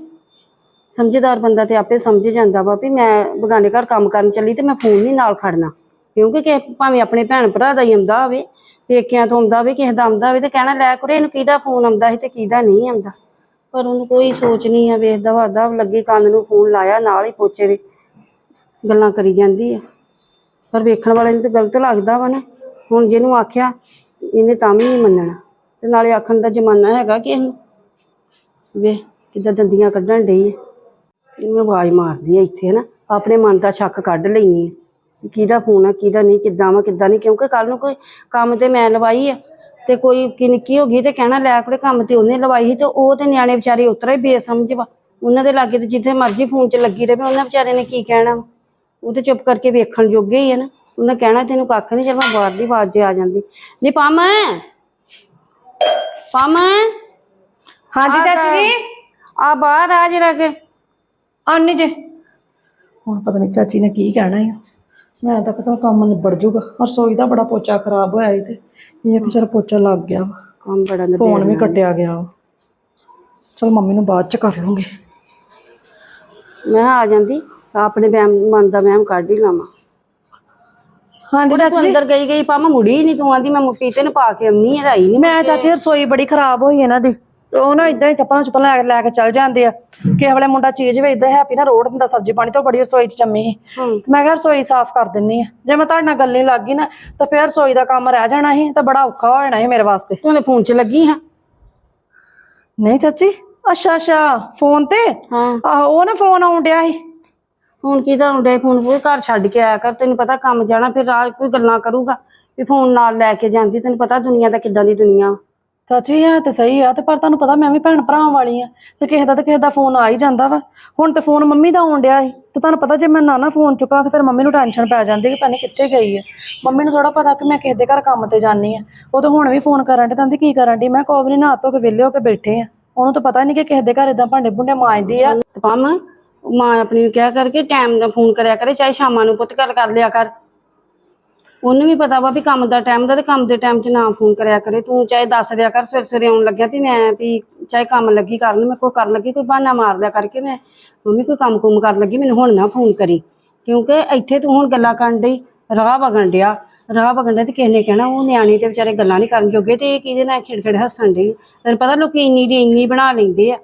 ਸਮਝਦਾਰ ਬੰਦਾ ਤੇ ਆਪੇ ਸਮਝ ਜਾਂਦਾ ਵਾ ਵੀ ਮੈਂ ਬਗਾਨੇ ਘਰ ਕੰਮ ਕਰਨ ਚੱਲੀ ਤੇ ਮੈਂ ਫੋਨ ਨਹੀਂ ਨਾਲ ਖੜਨਾ। ਕਿਉਂਕਿ ਕਿ ਭਾਵੇਂ ਆਪਣੇ ਭੈਣ ਭਰਾ ਦਾ ਹੀ ਆਉਂਦਾ ਹੋਵੇ, ਪੇਕਿਆਂ ਤੋਂ ਆਉਂਦਾ ਹੋਵੇ, ਕਿਸੇ ਦਾ ਆਉਂਦਾ ਹੋਵੇ ਤੇ ਕਹਿਣਾ, ਲੈ ਕੁੜੇ, ਇਹਨੂੰ ਕਿਹਦਾ ਫੋਨ ਆਉਂਦਾ ਸੀ ਤੇ ਕਿਹਦਾ ਨਹੀਂ ਆਉਂਦਾ। ਪਰ ਉਹਨੂੰ ਕੋਈ ਸੋਚ ਨਹੀਂ ਆ ਵੇਖਦਾ ਵਾਦਾ ਲੱਗੀ, ਕੰਨ ਨੂੰ ਫੋਨ ਲਾਇਆ, ਨਾਲ ਹੀ ਪੋਚੇ ਦੇ ਗੱਲਾਂ ਕਰੀ ਜਾਂਦੀ ਆ। ਪਰ ਵੇਖਣ ਵਾਲੇ ਨੂੰ ਤਾਂ ਗਲਤ ਲੱਗਦਾ ਵਾ ਨਾ। ਹੁਣ ਜਿਹਨੂੰ ਆਖਿਆ, ਇਹਨੇ ਤਾਂ ਵੀ ਨਹੀਂ ਮੰਨਣਾ। ਤੇ ਨਾਲੇ ਆਖਣ ਦਾ ਜ਼ਮਾਨਾ ਹੈਗਾ ਕਿ ਇਹਨੂੰ ਵੇ ਕਿੱਦਾਂ ਦੰਦੀਆਂ ਕੱਢਣ ਡਈ ਹੈ ਇਹਨੂੰ ਆਵਾਜ਼ ਮਾਰਦੀ ਆ ਇੱਥੇ ਨਾ ਆਪਣੇ ਮਨ ਦਾ ਸ਼ੱਕ ਕੱਢ ਲੈਣੀ ਹੈ ਕਿਹਦਾ ਫੋਨ ਆ, ਕਿਹਦਾ ਨਹੀਂ, ਕਿੱਦਾਂ ਵਾ, ਕਿੱਦਾਂ ਨਹੀਂ। ਕਿਉਂਕਿ ਕੱਲ ਨੂੰ ਕੋਈ ਕੰਮ ਤੇ ਮੈਂ ਲਵਾਈ ਆ। ਤੇ ਕੋਈ ਕੀ ਨਿੱਕੀ ਹੋ ਗਈ ਤੇ ਕਹਿਣਾ ਲੈ ਕੋਲੇ ਕੰਮ ਤੇ ਉਹਨੇ ਲਵਾਈ ਸੀ ਤੇ ਉਹ ਤੇ ਨਿਆਣੇ ਵਿਚਾਰੇ ਉਤਰਾ ਹੀ ਬੇਸਮਝ ਵਾ। ਉਹਨਾਂ ਦੇ ਲਾਗੇ ਤੇ ਜਿੱਥੇ ਮਰਜ਼ੀ ਫੋਨ 'ਚ ਲੱਗੀ ਰਹੇ ਉਹਨਾਂ ਵਿਚਾਰੇ ਨੇ ਕੀ ਕਹਿਣਾ ਵਾ? ਉਹ ਤੇ ਚੁੱਪ ਕਰਕੇ ਵੇਖਣ ਜੋਗੇ ਹੀ ਆ ਨਾ। ਉਹਨੇ ਕਹਿਣਾ ਤੈਨੂੰ ਕੱਖ ਨਹੀਂ ਜਦੋਂ ਬਾਹਰ ਦੀ ਆਵਾਜ਼ ਜੇ ਆ ਜਾਂਦੀ। ਨੀ ਪਾਮਾ। ਪਾਮਾ। ਹਾਂਜੀ ਚਾਚੀ ਜੀ। ਆ ਬਾਹਰ ਆ ਜਰਾ ਕੇ। ਆਨੀ ਜੇ। ਹੁਣ ਪਤਾ ਨਹੀਂ ਚਾਚੀ ਨੇ ਕੀ ਕਹਿਣਾ ਹੈ ਮੈਂ ਤਾਂ ਪਤਾ ਕੰਮ ਨਿਬੜ ਜੂਗਾ। ਰਸੋਈ ਦਾ ਬੜਾ ਪੋਚਾ ਖਰਾਬ ਹੋਇਆ ਸੀ ਤੇ ਇਹ ਕਿ ਚਲ ਪੋਚਾ ਲੱਗ ਗਿਆ ਕੰਮ ਬੜਾ ਨਿਬੇੜ ਫੋਨ ਵੀ ਕੱਟਿਆ ਗਿਆ ਚਲ ਮੰਮੀ ਨੂੰ ਬਾਅਦ ਚ ਕਰ ਲੂੰਗੀ। ਮੈਂ ਕਿਹਾ ਆ ਜਾਂਦੀ ਤਾਂ ਆਪਣੇ ਵਹਿਮ ਮਨ ਦਾ ਵਹਿਮ ਕੱਢ ਹੀ ਲਾਵਾਂ। ਹਾਂਜੀ ਤੂੰ ਅੰਦਰ ਗਈ ਗਈ ਪਾਮਾ ਮੁੜੀ ਹੀ ਨਹੀਂ ਤੂੰ ਆਂਦੀ ਮੈਂ ਪੀਤੇ ਨੂੰ ਪਾ ਕੇ ਆਉਣੀ ਹੈ ਆਈ ਨਹੀਂ ਮੈਂ ਚਾਚੀ ਰਸੋਈ ਬੜੀ ਖਰਾਬ ਹੋਈ ਇਹਨਾਂ ਦੀ। ਉਹ ਨਾ ਇਦਾਂ ਹੀ ਚੱਪਲਾਂ ਚੁੱਪਲਾਂ ਲੈ ਕੇ ਲੈ ਕੇ ਚੱਲ ਜਾਂਦੇ ਆ। ਕਿਸੇ ਵੇਲੇ ਮੁੰਡਾ ਚੀਜ਼ ਵੇਚਦਾ ਹੈਪੀ ਨਾ ਰੋਡ ਦਿੰਦਾ ਸਬਜ਼ੀ ਪਾਣੀ ਤੋਂ ਬੜੀ ਰਸੋਈ ਚ ਜੰਮੀ ਸੀ। ਤੇ ਮੈਂ ਕਿਹਾ ਰਸੋਈ ਸਾਫ਼ ਕਰ ਦਿੰਨੀ ਆ। ਜੇ ਮੈਂ ਤੁਹਾਡੇ ਨਾਲ ਗੱਲ ਨਹੀਂ ਲੱਗ ਗਈ ਨਾ ਤਾਂ ਫਿਰ ਰਸੋਈ ਦਾ ਕੰਮ ਰਹਿ ਜਾਣਾ ਸੀ ਤਾਂ ਬੜਾ ਔਖਾ ਹੋ ਜਾਣਾ ਸੀ ਮੇਰੇ ਵਾਸਤੇ। ਤੂੰ ਨੇ ਫੋਨ 'ਚ ਲੱਗੀ ਹਾਂ। ਨਹੀਂ ਚਾਚੀ ਅੱਛਾ ਅੱਛਾ ਫੋਨ ਤੇ? ਹਾਂ। ਆਹੋ ਉਹ ਨਾ ਫੋਨ ਆਉਣ ਡਿਆ ਸੀ। ਹੁਣ ਕੀ ਤਾਂ ਡੇ ਫੋਨ ਉਹ ਘਰ ਛੱਡ ਕੇ ਆਇਆ ਕਰ ਤੈਨੂੰ ਪਤਾ ਕੰਮ ਜਾਣਾ ਫਿਰ ਰਾਤ ਕੋਈ ਗੱਲਾਂ ਕਰੂਗਾ। ਵੀ ਫੋਨ ਨਾਲ ਲੈ ਕੇ ਜਾਂਦੀ ਤੈਨੂੰ ਪਤਾ ਦੁਨੀਆ ਦਾ ਕਿੱਦਾਂ ਦੀ ਦੁਨੀਆ। ਚਾਚੀ ਹੈ ਤੇ ਸਹੀ ਆ ਤੇ ਪਰ ਤੁਹਾਨੂੰ ਪਤਾ ਮੈਂ ਵੀ ਭੈਣ ਭਰਾਵਾਂ ਵਾਲੀ ਆ ਤੇ ਕਿਸੇ ਦਾ ਤੇ ਕਿਸੇ ਦਾ ਫੋਨ ਆ ਹੀ ਜਾਂਦਾ ਵਾ। ਹੁਣ ਤੇ ਫੋਨ ਮੰਮੀ ਦਾ ਆਉਣ ਡਿਆ ਸੀ ਤੇ ਤੁਹਾਨੂੰ ਪਤਾ ਜੇ ਮੈਂ ਨਾ ਨਾ ਫੋਨ ਚੁੱਕਾਂ ਤੇ ਫਿਰ ਮੰਮੀ ਨੂੰ ਟੈਨਸ਼ਨ ਪੈ ਜਾਂਦੀ ਕਿ ਪਤਾ ਨੀ ਕਿੱਥੇ ਗਈ ਹੈ ਮੰਮੀ ਨੂੰ ਥੋੜਾ ਪਤਾ ਕਿ ਮੈਂ ਕਿਸੇ ਦੇ ਘਰ ਕੰਮ ਤੇ ਜਾਂਦੀ ਆ। ਉਹ ਤਾਂ ਹੁਣ ਵੀ ਫੋਨ ਕਰਨ ਡੇ ਕਹਿੰਦੀ ਕੀ ਕਰਨ ਡੀ ਮੈਂ ਕੋਈ ਵੀ ਨੀ, ਨਹਾ ਧੋ ਕੇ ਵਿਹਲੇ ਹੋ ਕੇ ਬੈਠੇ ਆ। ਉਹਨੂੰ ਤਾਂ ਪਤਾ ਨਹੀਂ ਕਿ ਕਿਸੇ ਦੇ ਘਰ ਇਦਾਂ ਭਾਂਡੇ ਭੁੰਡੇ ਮਾਂਜਦੀ ਆ। ਤੇ ਮਾਂ ਆਪਣੀ ਨੂੰ ਕਿਹਾ ਕਰਕੇ ਟਾਈਮ ਦਾ ਫੋਨ ਕਰਿਆ ਕਰੇ, ਚਾਹੇ ਸ਼ਾਮਾਂ ਨੂੰ ਪੁੱਤ ਗੱਲ ਕਰ ਲਿਆ ਕਰ। ਉਹਨੂੰ ਵੀ ਪਤਾ ਵਾ ਵੀ ਕੰਮ ਦਾ ਟਾਈਮ ਦਾ ਤੇ ਕੰਮ ਦੇ ਟਾਈਮ 'ਚ ਨਾ ਫੋਨ ਕਰਿਆ ਕਰੇ। ਤੂੰ ਚਾਹੇ ਦੱਸ ਦਿਆ ਕਰ, ਸਵੇਰੇ ਸਵੇਰੇ ਆਉਣ ਲੱਗਿਆ ਵੀ ਮੈਂ ਵੀ ਚਾਹੇ ਕੰਮ ਲੱਗੀ ਕਰਨ ਮੈਂ ਕੋਈ ਕਰਨ ਲੱਗੀ, ਕੋਈ ਬਹਾਨਾ ਮਾਰ ਲਿਆ ਕਰਕੇ ਮੈਂ ਮੰਮੀ ਕੋਈ ਕੰਮ ਕੁਮ ਕਰਨ ਲੱਗੀ, ਮੈਨੂੰ ਹੁਣ ਨਾ ਫੋਨ ਕਰੀ। ਕਿਉਂਕਿ ਇੱਥੇ ਤੂੰ ਹੁਣ ਗੱਲਾਂ ਕਰਨ ਡਈ, ਰਾਹ ਵਗਣ ਡਿਆ। ਰਾਹ ਵਗਣ ਡਿਆ ਤੇ ਕਿਸੇ ਨੇ ਕਹਿਣਾ, ਉਹ ਨਿਆਣੇ ਤੇ ਵਿਚਾਰੇ ਗੱਲਾਂ ਨਹੀਂ ਕਰਨ ਜੋਗੇ ਤੇ ਇਹ ਕਿਹਦੇ ਨਾਲ ਖਿੜਖਿੜ ਹੱਸਣ ਡਈ? ਤੈਨੂੰ ਪਤਾ ਲੋਕੀ ਇੰਨੀ ਦੀ ਇੰਨੀ ਬਣਾ ਲੈਂਦੇ ਆ।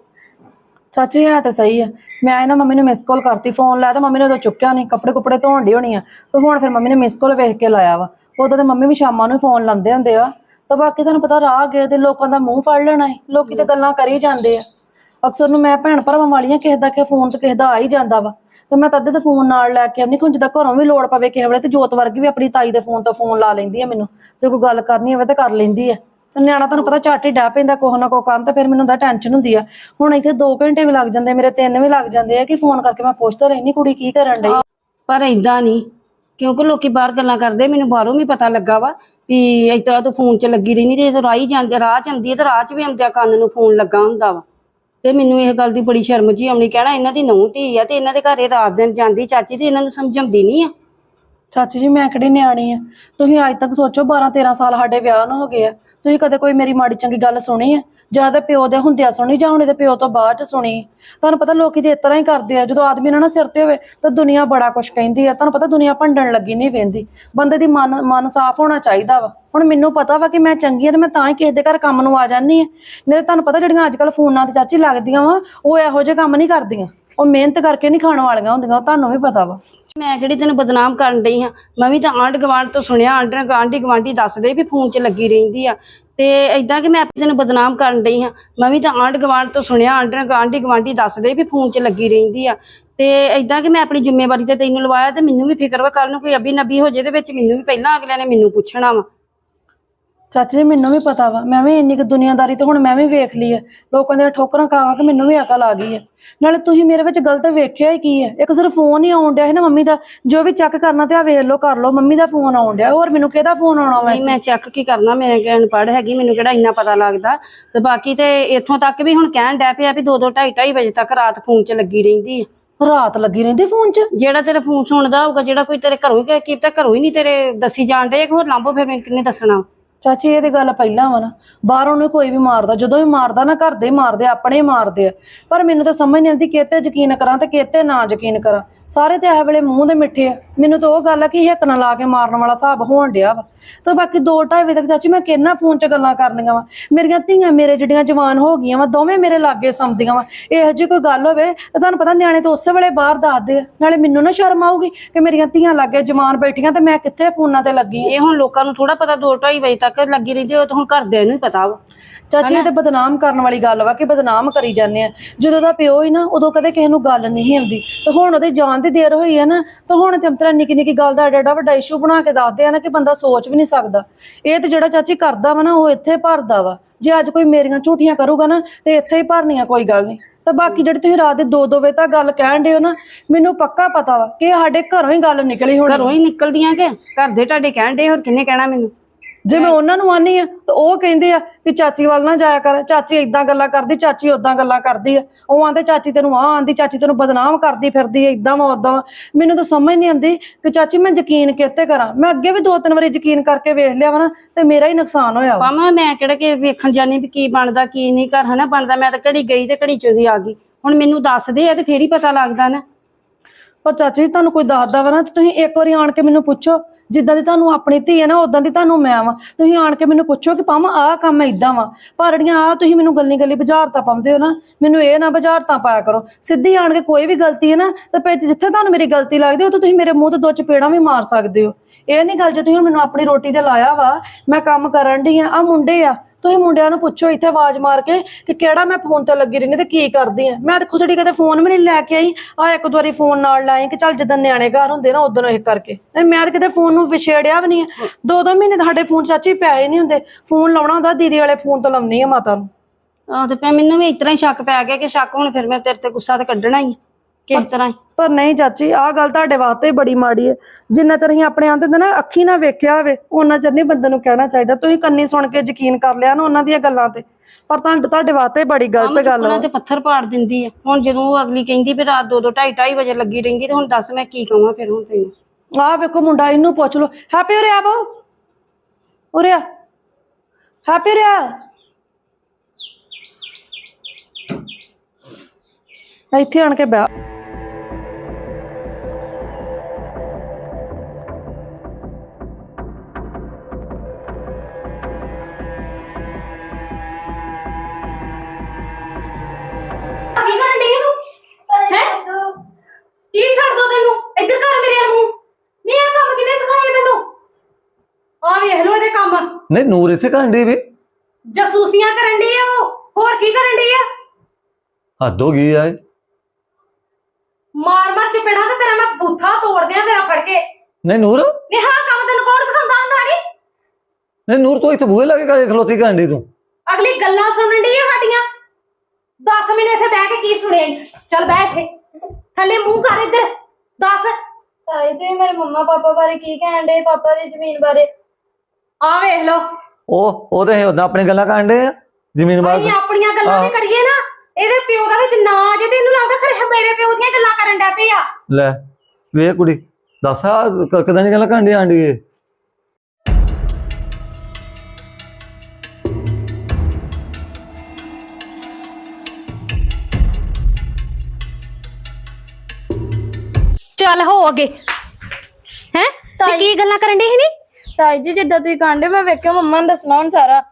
ਚਾਚੀ ਹੈ ਤਾਂ ਸਹੀ ਹੈ ਮੈਂ ਨਾ ਮੰਮੀ ਨੂੰ ਮਿਸ ਕਾਲ ਕਰਤੀ ਫੋਨ ਲਾਇਆ ਤਾਂ ਮੰਮੀ ਨੇ ਉਦੋਂ ਚੁੱਕਿਆ ਨਹੀਂ ਕੱਪੜੇ ਕੁਪੜੇ ਧੋਣ ਡਈ ਹੋਣੀ ਆ। ਤੇ ਹੁਣ ਫਿਰ ਮੰਮੀ ਨੇ ਮਿਸ ਕਾਲ ਵੇਖ ਕੇ ਲਾਇਆ ਵਾ। ਉਦੋਂ ਤੇ ਮੰਮੀ ਵੀ ਸ਼ਾਮਾਂ ਨੂੰ ਫੋਨ ਲਾਉਂਦੇ ਹੁੰਦੇ ਆ। ਤਾਂ ਬਾਕੀ ਤੁਹਾਨੂੰ ਪਤਾ ਰਾਹ ਗਏ ਤੇ ਲੋਕਾਂ ਦਾ ਮੂੰਹ ਫੜ ਲੈਣਾ ਹੈ ਲੋਕੀ ਤੇ ਗੱਲਾਂ ਕਰੀ ਜਾਂਦੇ ਆ। ਅਕਸਰ ਨੂੰ ਮੈਂ ਭੈਣ ਭਰਾਵਾਂ ਵਾਲੀਆਂ ਕਿਸੇ ਦਾ ਕਿ ਫੋਨ ਤੇ ਕਿਸੇ ਦਾ ਆ ਹੀ ਜਾਂਦਾ ਵਾ। ਤੇ ਮੈਂ ਤਦੇ ਤੇ ਫੋਨ ਨਾਲ ਲੈ ਕੇ ਆਉਂਦੀ kun ਜਿੱਦਾਂ ਘਰੋਂ ਵੀ ਲੋੜ ਪਵੇ ਕਿਸੇ ਵੇਲੇ ਤੇ ਜੋਤ ਵਰਗੀ ਵੀ ਆਪਣੀ ਤਾਈ ਦੇ ਫੋਨ ਤੋਂ ਫੋਨ ਲਾ ਲੈਂਦੀ ਆ ਮੈਨੂੰ। ਜੇ ਕੋਈ ਗੱਲ ਕਰਨੀ ਹੋਵੇ ਤਾਂ ਕਰ ਲੈਂਦੀ ਆ। ਤੇ ਨਿਆਣਾ ਤੁਹਾਨੂੰ ਪਤਾ ਝੱਟ ਹੀ ਡੈ ਪੈਂਦਾ ਕੋਹ ਨਾ ਕੋ ਕਰਨ ਤੇ ਫਿਰ ਮੈਨੂੰ ਤਾਂ ਟੈਨਸ਼ਨ ਹੁੰਦੀ ਆ। ਹੁਣ ਇੱਥੇ 2 ਘੰਟੇ ਵੀ ਲੱਗ ਜਾਂਦੇ ਮੇਰੇ 3 ਵੀ ਲੱਗ ਜਾਂਦੇ ਆ ਕਿ ਫੋਨ ਕਰਕੇ ਮੈਂ ਪੁੱਛਦਾ ਰਹਿਨੀ ਕੁੜੀ ਕੀ ਕਰਨ ਡਈ? ਪਰ ਇਦਾਂ ਨਹੀਂ ਕਿਉਂਕਿ ਲੋਕੀ ਬਾਹਰ ਗੱਲਾਂ ਕਰਦੇ ਮੈਨੂੰ ਬਾਹਰੋਂ ਵੀ ਪਤਾ ਲੱਗਾ ਵਾ ਵੀ ਇਸ ਤਰ੍ਹਾਂ ਤੂੰ ਫੋਨ 'ਚ ਲੱਗੀ ਰਹਿੰਦੀ ਤੇ ਜਦੋਂ ਰਾਹ ਹੀ ਜਾਂਦੇ ਰਾਹ 'ਚ ਆਉਂਦੀ ਹੈ ਤੇ ਰਾਹ 'ਚ ਵੀ ਆਉਂਦਿਆਂ ਕੰਨ ਨੂੰ ਫੋਨ ਲੱਗਾ ਹੁੰਦਾ ਵਾ। ਤੇ ਮੈਨੂੰ ਇਹ ਗੱਲ ਦੀ ਬੜੀ ਸ਼ਰਮ ਜੀ ਆਉਣੀ ਕਹਿਣਾ ਇਹਨਾਂ ਦੀ ਨੂੰਹ ਧੀ ਆ ਤੇ ਇਹਨਾਂ ਦੇ ਘਰੇ ਰਾਤ ਦਿਨ ਜਾਂਦੀ ਚਾਚੀ ਤੇ ਇਹਨਾਂ ਨੂੰ ਸਮਝਾਉਂਦੀ ਨਹੀਂ ਆ। ਚਾਚੀ ਜੀ ਮੈਂ ਕਿਹੜੀ ਨਿਆਣੀ ਆ? ਤੁਸੀਂ ਅੱਜ ਤੱਕ ਸੋਚੋ 12 13 ਸਾਲ ਸਾਡੇ ਵਿਆਹ ਨੂੰ ਹੋ ਗਏ ਆ। ਤੁਸੀਂ ਕਦੇ ਕੋਈ ਮੇਰੀ ਮਾੜੀ ਚੰਗੀ ਗੱਲ ਸੁਣੀ ਹੈ? ਜਾਂ ਤੇ ਪਿਓ ਦੇ ਹੁੰਦਿਆਂ ਸੁਣੀ, ਜਾਂ ਹੁਣ ਇਹਦੇ ਪਿਓ ਤੋਂ ਬਾਅਦ ਚ ਸੁਣੀ? ਤੁਹਾਨੂੰ ਪਤਾ ਲੋਕੀ ਤੇ ਇਸ ਤਰ੍ਹਾਂ ਹੀ ਕਰਦੇ ਆ, ਜਦੋਂ ਆਦਮੀ ਨਾ ਨਾ ਸਿਰ ਤੇ ਹੋਵੇ, ਤਾਂ ਦੁਨੀਆ ਬੜਾ ਕੁਝ ਕਹਿੰਦੀ ਆ। ਤੁਹਾਨੂੰ ਪਤਾ ਦੁਨੀਆ ਭੰਡਣ ਲੱਗੀ ਨਹੀਂ ਵੇਂਦੀ। ਬੰਦੇ ਦੀ ਮਨ ਮਨ ਸਾਫ਼ ਹੋਣਾ ਚਾਹੀਦਾ ਵਾ। ਹੁਣ ਮੈਨੂੰ ਪਤਾ ਵਾ ਕਿ ਮੈਂ ਚੰਗੀ ਆ ਤੇ ਮੈਂ ਤਾਂ ਹੀ ਕਿਸੇ ਦੇ ਘਰ ਕੰਮ ਨੂੰ ਆ ਜਾਂਦੀ ਆ। ਨਹੀਂ ਤਾਂ ਤੁਹਾਨੂੰ ਪਤਾ ਜਿਹੜੀਆਂ ਅੱਜ ਕੱਲ ਫੋਨਾਂ ਤੇ ਚਾਚੀ ਲੱਗਦੀਆਂ ਵਾ, ਉਹ ਇਹੋ ਜਿਹੇ ਕੰਮ ਨਹੀਂ ਕਰਦੀਆਂ। ਉਹ ਮਿਹਨਤ ਕਰਕੇ ਨਹੀਂ ਖਾਣ ਵਾਲੀਆਂ ਹੁੰਦੀਆਂ, ਉਹ ਤੁਹਾਨੂੰ ਵੀ ਪਤਾ ਵਾ। ਮੈਂ ਕਿਹੜੀ ਤੈਨੂੰ ਬਦਨਾਮ ਕਰਨ ਡਈ ਹਾਂ? ਮੈਂ ਵੀ ਤਾਂ ਆਂਢ ਗੁਆਂਢ ਤੋਂ ਸੁਣਿਆ, ਆਂਢ ਆਂਢੀ ਗੁਆਂਢੀ ਦੱਸਦੇ ਵੀ ਫੋਨ 'ਚ ਲੱਗੀ ਰਹਿੰਦੀ ਆ। ਤੇ ਐਦਾਂ ਕਿ ਮੈਂ ਆਪੇ ਤੈਨੂੰ ਬਦਨਾਮ ਕਰਨ ਡਈ ਹਾਂ। ਮੈਂ ਵੀ ਤਾਂ ਆਂਢ ਗੁਆਂਢ ਤੋਂ ਸੁਣਿਆ, ਆਂਢ ਆਂਢੀ ਗੁਆਂਢੀ ਦੱਸਦੇ ਵੀ ਫੋਨ 'ਚ ਲੱਗੀ ਰਹਿੰਦੀ ਆ। ਤੇ ਐਦਾਂ ਕਿ ਮੈਂ ਆਪਣੀ ਜ਼ਿੰਮੇਵਾਰੀ ਤੇ ਤੈਨੂੰ ਲਵਾਇਆ ਤੇ ਮੈਨੂੰ ਵੀ ਫਿਕਰ ਵਾ ਕੱਲ ਨੂੰ ਕੋਈ ਅਬੀ ਨਬੀ ਹੋ ਜੇ ਦੇ ਵਿੱਚ ਮੈਨੂੰ ਵੀ ਪਹਿਲਾਂ ਅਗਲਿਆਂ ਨੇ ਮੈਨੂੰ ਪੁੱਛਣਾ ਵਾ। ਚਾਚੀ ਜੀ ਮੈਨੂੰ ਵੀ ਪਤਾ ਵਾ। ਮੈਂ ਵੀ ਇੰਨੀ ਕੁ ਦੁਨੀਆਦਾਰੀ ਤੇ ਹੁਣ ਮੈਂ ਵੀ ਵੇਖ ਲਈ ਹੈ ਲੋਕਾਂ ਦੀਆਂ ਠੋਕਰਾਂ ਖਾ ਖਾ ਕੇ ਮੈਨੂੰ ਵੀ ਅਕਲ ਆ ਗਈ ਹੈ ਨਾਲੇ ਤੁਸੀਂ ਮੇਰੇ ਵਿੱਚ ਗਲਤ ਵੇਖਿਆ ਹੀ ਕੀ ਹੈ ਇੱਕ ਸਿਰਫ ਫੋਨ ਹੀ ਆਉਣ ਡਿਆ ਹੈ ਨਾ ਮੰਮੀ ਦਾ। ਜੋ ਵੀ ਚੈੱਕ ਕਰਨਾ ਤੇ ਆ ਵੇਖ ਲਓ ਕਰ ਲਓ। ਮੰਮੀ ਦਾ ਫੋਨ ਆਉਣ ਡਿਆ। ਹੋਰ ਮੈਨੂੰ ਕਿਹਦਾ ਫੋਨ ਆਉਣਾ ਵਾ ਨਹੀਂ ਮੈਂ ਚੈੱਕ ਕੀ ਕਰਨਾ? ਮੇਰੇ ਕਿ ਅਨਪੜ੍ਹ ਹੈਗੀ ਮੈਨੂੰ ਕਿਹੜਾ ਇੰਨਾ ਪਤਾ ਲੱਗਦਾ? ਤੇ ਬਾਕੀ ਤੇ ਇੱਥੋਂ ਤੱਕ ਵੀ ਹੁਣ ਕਹਿਣ ਡੈ ਪਿਆ ਵੀ 2 2 2:30 2:30 ਵਜੇ ਤੱਕ ਰਾਤ ਫੋਨ 'ਚ ਲੱਗੀ ਰਹਿੰਦੀ ਆ। ਰਾਤ ਲੱਗੀ ਰਹਿੰਦੀ ਫੋਨ 'ਚ? ਜਿਹੜਾ ਤੇਰਾ ਫੋਨ ਸੁਣਦਾ ਹੋਊਗਾ ਜਿਹੜਾ ਕੋਈ ਤੇਰੇ ਘਰੋਂ ਹੀ ਕੀ ਤਾਂ ਘਰੋਂ ਹੀ ਨਹੀਂ ਤੇਰੇ ਦੱਸੀ ਜਾਣ ਡੇ ਹੋਰ ਲਾਂਭੋ ਫਿਰ ਮੈਨੂੰ ਕਿੰਨੇ ਦੱਸਣਾ? ਚਾਚੀ ਇਹ ਤੇ ਗੱਲ ਪਹਿਲਾਂ ਵਾ ਨਾ। ਬਾਹਰੋਂ ਨੂੰ ਕੋਈ ਵੀ ਮਾਰਦਾ ਜਦੋਂ ਵੀ ਮਾਰਦਾ ਨਾ ਘਰ ਦੇ ਹੀ ਮਾਰਦੇ ਆ, ਆਪਣੇ ਹੀ ਮਾਰਦੇ ਆ। ਪਰ ਮੈਨੂੰ ਤਾਂ ਸਮਝ ਨਹੀਂ ਆਉਂਦੀ ਕਿਤੇ ਯਕੀਨ ਕਰਾਂ ਤੇ ਕਿਤੇ ਨਾ ਯਕੀਨ ਕਰਾਂ। ਸਾਰੇ ਤੇ ਇਹ ਵੇਲੇ ਮੂੰਹ ਦੇ ਮਿੱਠੇ ਆ। ਮੈਨੂੰ ਤਾਂ ਉਹ ਗੱਲ ਆ ਕਿ ਹਿੱਕ ਨਾ ਲਾ ਕੇ ਮਾਰਨ ਵਾਲਾ ਹਿਸਾਬ ਹੋਣ ਡਿਆ ਵਾ। ਤੇ ਬਾਕੀ 2:30 ਵਜੇ ਤੱਕ ਚਾਚੀ ਮੈਂ ਕਿੰਨਾ ਫੋਨ 'ਚ ਗੱਲਾਂ ਕਰਨੀਆਂ ਵਾ। ਮੇਰੀਆਂ ਧੀਆਂ ਮੇਰੇ ਜਿਹੜੀਆਂ ਜਵਾਨ ਹੋ ਗਈਆਂ ਵਾ ਦੋਵੇਂ ਮੇਰੇ ਲਾਗੇ ਸਮਦੀਆਂ ਵਾ। ਇਹੋ ਜਿਹੀ ਕੋਈ ਗੱਲ ਹੋਵੇ ਤਾਂ ਤੁਹਾਨੂੰ ਪਤਾ ਨਿਆਣੇ ਤਾਂ ਉਸੇ ਵੇਲੇ ਬਾਹਰ ਦੱਸਦੇ ਆ। ਨਾਲੇ ਮੈਨੂੰ ਨਾ ਸ਼ਰਮ ਆਊਗੀ ਕਿ ਮੇਰੀਆਂ ਧੀਆਂ ਲਾਗੇ ਜਵਾਨ ਬੈਠੀਆਂ ਤੇ ਮੈਂ ਕਿੱਥੇ ਫੋਨਾਂ ਤੇ ਲੱਗੀ ਆਂ। ਇਹ ਹੁਣ ਲੋਕਾਂ ਨੂੰ ਥੋੜਾ ਪਤਾ 2:30 ਵਜੇ ਤੱਕ ਲੱਗੀ ਰਹਿੰਦੀ ਉਹ ਤਾਂ ਹੁਣ ਘਰਦਿਆਂ ਨੂੰ ਹੀ ਪਤਾ ਵਾ। ਚਾਚੀ ਇਹ ਤੇ ਬਦਨਾਮ ਕਰਨ ਵਾਲੀ ਗੱਲ ਵਾ ਕਿ ਬਦਨਾਮ ਕਰੀ ਜਾਂਦੇ ਆ। ਜਦੋਂ ਦਾ ਪਿਓ ਹੀ ਨਾ ਉਦੋਂ ਕਦੇ ਕਿਸੇ ਨੂੰ ਗੱਲ ਨਹੀਂ ਆਉਂਦੀ। ਤੇ ਹੁਣ ਉਹਦੇ ਜਾਣ ਦੀ ਦੇਰ ਹੋਈ ਹੈ ਨਾ, ਤਾਂ ਹੁਣ ਤੇ ਅੰਤਰਾ ਨਿੱਕੀ ਨਿੱਕੀ ਗੱਲ ਦਾ ਐਡਾ ਐਡਾ ਵੱਡਾ ਇਸ਼ੂ ਬਣਾ ਕੇ ਦੱਸਦੇ ਆ ਨਾ ਕਿ ਬੰਦਾ ਸੋਚ ਵੀ ਨਹੀਂ ਸਕਦਾ। ਇਹ ਤੇ ਜਿਹੜਾ ਚਾਚੀ ਕਰਦਾ ਵਾ ਨਾ, ਉਹ ਇੱਥੇ ਭਰਦਾ ਵਾ। ਜੇ ਅੱਜ ਕੋਈ ਮੇਰੀਆਂ ਝੂਠੀਆਂ ਕਰੂਗਾ ਨਾ, ਤੇ ਇੱਥੇ ਹੀ ਭਰਨੀਆਂ ਕੋਈ ਗੱਲ ਨਹੀਂ। ਤਾਂ ਬਾਕੀ ਜਿਹੜੀ ਤੁਸੀਂ ਰਾਤ ਦੇ 2-2 ਵਜੇ ਤੱਕ ਗੱਲ ਕਹਿਣ ਦੇ ਹੋ ਨਾ, ਮੈਨੂੰ ਪੱਕਾ ਪਤਾ ਵਾ ਕਿ ਇਹ ਸਾਡੇ ਘਰੋਂ ਹੀ ਗੱਲ ਨਿਕਲੀ ਹੋਣੀ ਘਰੋਂ ਹੀ ਨਿਕਲਦੀਆਂ ਕਿ ਘਰ ਦੇ ਤੁਹਾਡੇ ਕਹਿਣ ਦੇ ਹੋਰ ਕਿੰਨੇ ਕਹਿਣਾ ਮੈਨੂੰ? ਜੇ ਮੈਂ ਉਹਨਾਂ ਨੂੰ ਆਨੀ ਆ ਤਾਂ ਉਹ ਕਹਿੰਦੇ ਆ ਕਿ ਚਾਚੀ ਵੱਲ ਨਾ ਜਾਇਆ ਕਰ ਚਾਚੀ ਇਦਾਂ ਗੱਲਾਂ ਕਰਦੀ ਚਾਚੀ ਉਦਾਂ ਗੱਲਾਂ ਕਰਦੀ ਆ। ਉਹ ਆਂਦੇ ਚਾਚੀ ਤੈਨੂੰ ਆਹ ਆਂਦੀ ਚਾਚੀ ਤੈਨੂੰ ਬਦਨਾਮ ਕਰਦੀ ਫਿਰਦੀ ਐ ਇਦਾਂ ਵਾ ਉਦਾਂ ਵਾ। ਮੈਨੂੰ ਤਾਂ ਸਮਝ ਨਹੀਂ ਆਉਂਦੀ ਕਿ ਚਾਚੀ ਮੈਂ ਯਕੀਨ ਕਿੱਥੇ ਕਰਾਂ। ਮੈਂ ਅੱਗੇ ਵੀ ਦੋ ਤਿੰਨ ਵਾਰੀ ਯਕੀਨ ਕਰਕੇ ਵੇਖ ਲਿਆ ਵਾ ਨਾ ਤੇ ਮੇਰਾ ਹੀ ਨੁਕਸਾਨ ਹੋਇਆ ਵਾ। ਪਾਮਾ ਮੈਂ ਕਿਹੜਾ ਕਿ ਵੇਖਣ ਜਾਨੀ ਵੀ ਕੀ ਬਣਦਾ ਕੀ ਨਹੀਂ ਘਰ ਹਨਾ? ਬਣਦਾ ਮੈਂ ਤਾਂ ਘੜੀ ਗਈ ਤੇ ਘੜੀ ਚੋਂ ਦੀ ਆ ਗਈ। ਹੁਣ ਮੈਨੂੰ ਦੱਸਦੇ ਆ ਤੇ ਫੇਰ ਹੀ ਪਤਾ ਲੱਗਦਾ ਨਾ। ਪਰ ਚਾਚੀ ਤੁਹਾਨੂੰ ਕੋਈ ਦੱਸਦਾ ਵਾ ਨਾ ਤੇ ਤੁਸੀਂ ਇੱਕ ਵਾਰੀ ਆਣ ਕੇ ਮੈਨੂੰ ਪੁੱਛੋ। ਜਿੱਦਾਂ ਦੀ ਤੁਹਾਨੂੰ ਆਪਣੀ ਧੀ ਹੈ ਨਾ ਉਦਾਂ ਦੀ ਤੁਹਾਨੂੰ ਮੈਂ ਵਾਂ। ਤੁਸੀਂ ਆਣ ਕੇ ਮੈਨੂੰ ਪੁੱਛੋ ਕਿ ਪਾਵਾਂ ਆਹ ਕੰਮ ਇਦਾਂ ਵਾ। ਪਰ ਜਿਹੜੀਆਂ ਆ ਤੁਸੀਂ ਮੈਨੂੰ ਗੱਲੀ ਗੱਲੀ ਬੁਝਾਰਤਾਂ ਪਾਉਂਦੇ ਹੋ ਨਾ, ਮੈਨੂੰ ਇਹ ਨਾ ਬੁਝਾਰਤਾਂ ਪਾਇਆ ਕਰੋ। ਸਿੱਧੀ ਆਣ ਕੇ ਕੋਈ ਵੀ ਗਲਤੀ ਹੈ ਨਾ, ਤੇ ਵਿੱਚ ਜਿੱਥੇ ਤੁਹਾਨੂੰ ਮੇਰੀ ਗਲਤੀ ਲੱਗਦੀ, ਉਹ ਤੁਸੀਂ ਮੇਰੇ ਮੂੰਹ ਤੇ ਦੋ ਚਪੇੜਾਂ ਵੀ ਮਾਰ ਸਕਦੇ ਹੋ। ਇਹ ਨਹੀਂ ਗੱਲ ਜੇ ਤੁਸੀਂ ਹੁਣ ਮੈਨੂੰ ਆਪਣੀ ਰੋਟੀ ਤੇ ਲਾਇਆ ਵਾ, ਮੈਂ ਕੰਮ ਕਰਨ ਡਈ ਆ ਆ ਮੁੰਡੇ ਆ ਤੁਸੀਂ ਮੁੰਡਿਆਂ ਨੂੰ ਪੁੱਛੋ ਇੱਥੇ ਆਵਾਜ਼ ਮਾਰ ਕੇ ਕਿ ਕਿਹੜਾ ਮੈਂ ਫੋਨ ਤੇ ਲੱਗੀ ਰਹਿੰਦੀ ਤੇ ਕੀ ਕਰਦੀ ਆ। ਮੈਂ ਤਾਂ ਖੁਦੜੀ ਕਦੇ ਫੋਨ ਵੀ ਨਹੀਂ ਲੈ ਕੇ ਆਈ। ਆ ਇੱਕ ਦੋ ਵਾਰੀ ਫੋਨ ਨਾਲ ਲਾਈ ਕਿ ਚੱਲ ਜਦੋਂ ਨਿਆਣੇ ਘਰ ਹੁੰਦੇ ਨਾ, ਉਦੋਂ ਇਹ ਕਰਕੇ। ਮੈਂ ਤਾਂ ਕਦੇ ਫੋਨ ਨੂੰ ਵਿਛੇੜਿਆ ਵੀ ਨਹੀਂ ਆ। ਦੋ ਦੋ ਮਹੀਨੇ ਸਾਡੇ ਫੋਨ ਚਾਚੀ ਪੈਸੇ ਨਹੀਂ ਹੁੰਦੇ। ਫੋਨ ਲਾਉਣਾ ਹੁੰਦਾ, ਦੀਦੀ ਵਾਲੇ ਫੋਨ ਤੋਂ ਲਾਉਣੀ ਆ ਮਾਤਾ ਨੂੰ। ਆਹ ਤੇ ਪੈ ਮੈਨੂੰ ਵੀ ਇਤਨਾ ਹੀ ਸ਼ੱਕ ਪੈ ਗਿਆ ਕਿ ਸ਼ੱਕ ਹੁਣ ਫਿਰ ਮੈਂ ਤੇਰੇ ਤੇ ਗੁੱਸਾ ਤੇ ਕੱਢਣਾ ਹੀ ਕਿਸ ਤਰ੍ਹਾਂ ਹੀ। ਪਰ ਨਹੀਂ ਚਾਚੀ ਆਹ ਗੱਲ ਤੁਹਾਡੇ ਵਾਸਤੇ ਬੜੀ ਮਾੜੀ ਹੈ ਜਿੰਨਾ ਚਿਰ ਅਸੀਂ ਆਪਣੇ ਆਂਦੇ ਨਾ ਅੱਖੀ ਨਾ ਵੇਖਿਆ ਹੋਵੇ ਉਹਨਾਂ ਚਿਰ ਨਹੀਂ ਬੰਦੇ ਨੂੰ ਕਹਿਣਾ ਚਾਹੀਦਾ। ਤੁਸੀਂ ਕੰਨੀ ਸੁਣ ਕੇ ਯਕੀਨ ਕਰ ਲਿਆ ਨਾ ਉਹਨਾਂ ਦੀਆਂ ਗੱਲਾਂ ਤੇ। ਪਰ ਤੁਹਾਡੇ ਤੁਹਾਡੇ ਵਾਸਤੇ ਬੜੀ ਗਲਤ ਗੱਲ ਉਹਨਾਂ ਵਾ ਤੇ ਪੱਥਰ ਪਾੜ ਦਿੰਦੀ ਆ। ਹੁਣ ਜਦੋਂ ਉਹ ਅਗਲੀ ਕਹਿੰਦੀ ਵੀ ਰਾਤ 2 2 2:30 2:30 ਵਜੇ ਲੱਗੀ ਰਹਿੰਦੀ ਤੇ ਹੁਣ ਦੱਸ ਮੈਂ ਕੀ ਕਹਾਂ ਫਿਰ ਹੁਣ ਤੈਨੂੰ। ਆਹ ਵੇਖੋ ਮੁੰਡਾ ਇਹਨੂੰ ਪੁੱਛ ਲਓ। ਹੈਪੀ ਉਰੇ ਆ ਬੋ ਉਰੇ ਆ ਹੈਪੀ ਆ ਇੱਥੇ ਆਣ ਕੇ ਬੈ ਇੱਥੇ ਕਰਨ ਦੀ ਵੀ? ਜਸੂਸੀਆਂ ਕਰਨ ਡਈ ਆ ਉਹ। ਹੋਰ ਕੀ ਕਰਨ ਡਈ ਆ? ਹੱਦ ਹੋ ਗਈ ਆ ਇਹ। ਮਾਰ ਮਾਰ ਚਪੇੜਾ ਤੇ ਤੇਰਾ ਮੈਂ ਬੂਥਾ ਤੋੜ ਦਿਆਂ ਤੇਰਾ ਫੜ ਕੇ। ਨਹੀਂ ਨੂਰ। ਨਹੀਂ ਹਾਂ ਕੰਮ ਤੈਨੂੰ ਕੌਣ ਸਿਖਾਉਂਦਾ ਹੁੰਦਾ ਨਹੀਂ ਨਹੀਂ ਨੂਰ ਤੂੰ ਇੱਥੇ ਬੂਹੇ ਲੱਗੇ ਕਾ ਖਲੋਤੀ ਕਰਨ ਦੀ ਤੂੰ? ਅਗਲੀ ਗੱਲਾਂ ਸੁਣਨ ਡਈ ਆ ਸਾਡੀਆਂ। ਦੱਸ ਮੈਨੂੰ ਇੱਥੇ ਬਹਿ ਕੇ ਕੀ ਸੁਣਿਆ ਈ? ਚੱਲ ਬਹਿ ਇੱਥੇ। ਥੱਲੇ ਮੂੰਹ ਕਰ ਇੱਧਰ। ਦੱਸ। ਤਾਈ ਤੇ ਮੇਰੇ ਮੰਮਾ ਪਾਪਾ ਬਾਰੇ ਕੀ ਕਹਿਣ ਦੇ ਪਾਪਾ ਦੀ ਜ਼ਮੀਨ ਬਾਰੇ। ਆ ਵੇਖ ਲੋ ਉਹ ਉਹ ਤੇ ਉਦਾਂ ਆਪਣੀ ਗੱਲਾਂ ਕਰਨ ਦੇ ਆ ਜ਼ਮੀਨ ਬਾਰੇ ਅਸੀਂ ਆਪਣੀਆਂ ਗੱਲਾਂ ਵੀ। ਕਰੀਏ ਨਾ ਇਹਦੇ ਪਿਓ ਦਾ ਵਿੱਚ ਨਾ ਜੇ ਤੈਨੂੰ ਲੱਗਦਾ ਖਰੇ ਮੇਰੇ ਪਿਓ ਦੀਆਂ ਗੱਲਾਂ ਕਰਨ ਡੈ ਪਏ ਆ। ਲੈ ਵੇ ਕੁੜੀ ਦੱਸ ਆ ਕਿੱਦਾਂ ਦੀ ਗੱਲਾਂ ਕਰਨ ਦੀ ਆਂਡੀ ਏ ਚੱਲ ਹੋ ਅਗੇ। ਹੈ? ਤੇ ਕੀ ਗੱਲਾਂ ਕਰਨ ਡਈ ਸੀ ਨੀ? ਤਾਈ ਜੀ ਜਿੱਦਾਂ ਤੁਸੀਂ ਕਾਂਡੇ ਮੈਂ ਵੇਖਿਆ ਮੰਮਾ ਨੂੰ ਦੱਸਣਾ ਹੁਣ ਸਾਰਾ।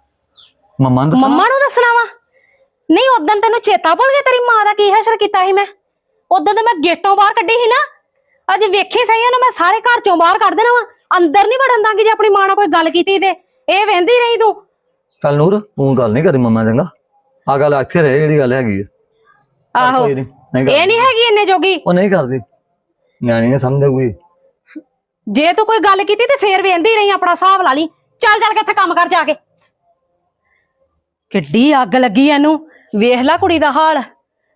ਮੰਮਾ ਨੂੰ ਦੱਸਣਾ? ਮੰਮਾ ਨੂੰ ਦੱਸਣਾ ਵਾ? ਨਹੀਂ ਉਦੋਂ ਤੈਨੂੰ ਚੇਤਾ ਭੁੱਲ ਗਿਆ ਤੇਰੀ ਮਾਂ ਦਾ ਕੀ ਹਸ਼ਰ ਕੀਤਾ ਸੀ ਮੈਂ? ਉਦੋਂ ਤੇ ਮੈਂ ਗੇਟੋਂ ਬਾਹਰ ਕੱਢੀ ਸੀ ਨਾ। ਅੱਜ ਵੇਖੀ ਸਹੀ ਉਹਨੂੰ ਮੈਂ ਸਾਰੇ ਘਰ ਚੋਂ ਬਾਹਰ ਕੱਢ ਦੇਣਾ ਵਾ। ਅੰਦਰ ਨਹੀਂ ਵੜਨ ਦਾਂਗੀ ਜੇ ਆਪਣੀ ਮਾਂ ਨਾਲ ਕੋਈ ਗੱਲ ਕੀਤੀ ਤੇ। ਇਹ ਵੇਂਦੀ ਰਹੀ ਤੂੰ। ਚੱਲ ਨੂਰ ਤੂੰ ਗੱਲ ਨਹੀਂ ਕਰੀ ਮੰਮਾ ਚੰਗਾ। ਆ ਗੱਲ ਇੱਥੇ ਰਹੇ ਜਿਹੜੀ ਗੱਲ ਹੈਗੀ ਆ। ਆਹੋ। ਇਹ। ਨਹੀਂ ਹੈਗੀ ਇੰਨੇ ਜੋਗੀ। ਉਹ ਨਹੀਂ ਕਰਦੀ। ਨਿਆਣੀ ਨੇ ਸਮਝੂਗੀ ਜੇ ਤੂੰ ਕੋਈ ਗੱਲ ਕੀਤੀ ਤੇ ਫੇਰ ਵੇਂਦੀ ਰਹੀ ਆਪਣਾ ਹਿਸਾਬ ਲਾ ਲਈ। ਚੱਲ ਚੱਲ ਕੇ ਇੱਥੇ ਕੰਮ ਕਰ ਜਾ ਕੇ। ਕਿੱਡੀ ਅੱਗ ਲੱਗੀ ਇਹਨੂੰ। ਵੇਖ ਲੈ ਕੁੜੀ ਦਾ ਹਾਲ।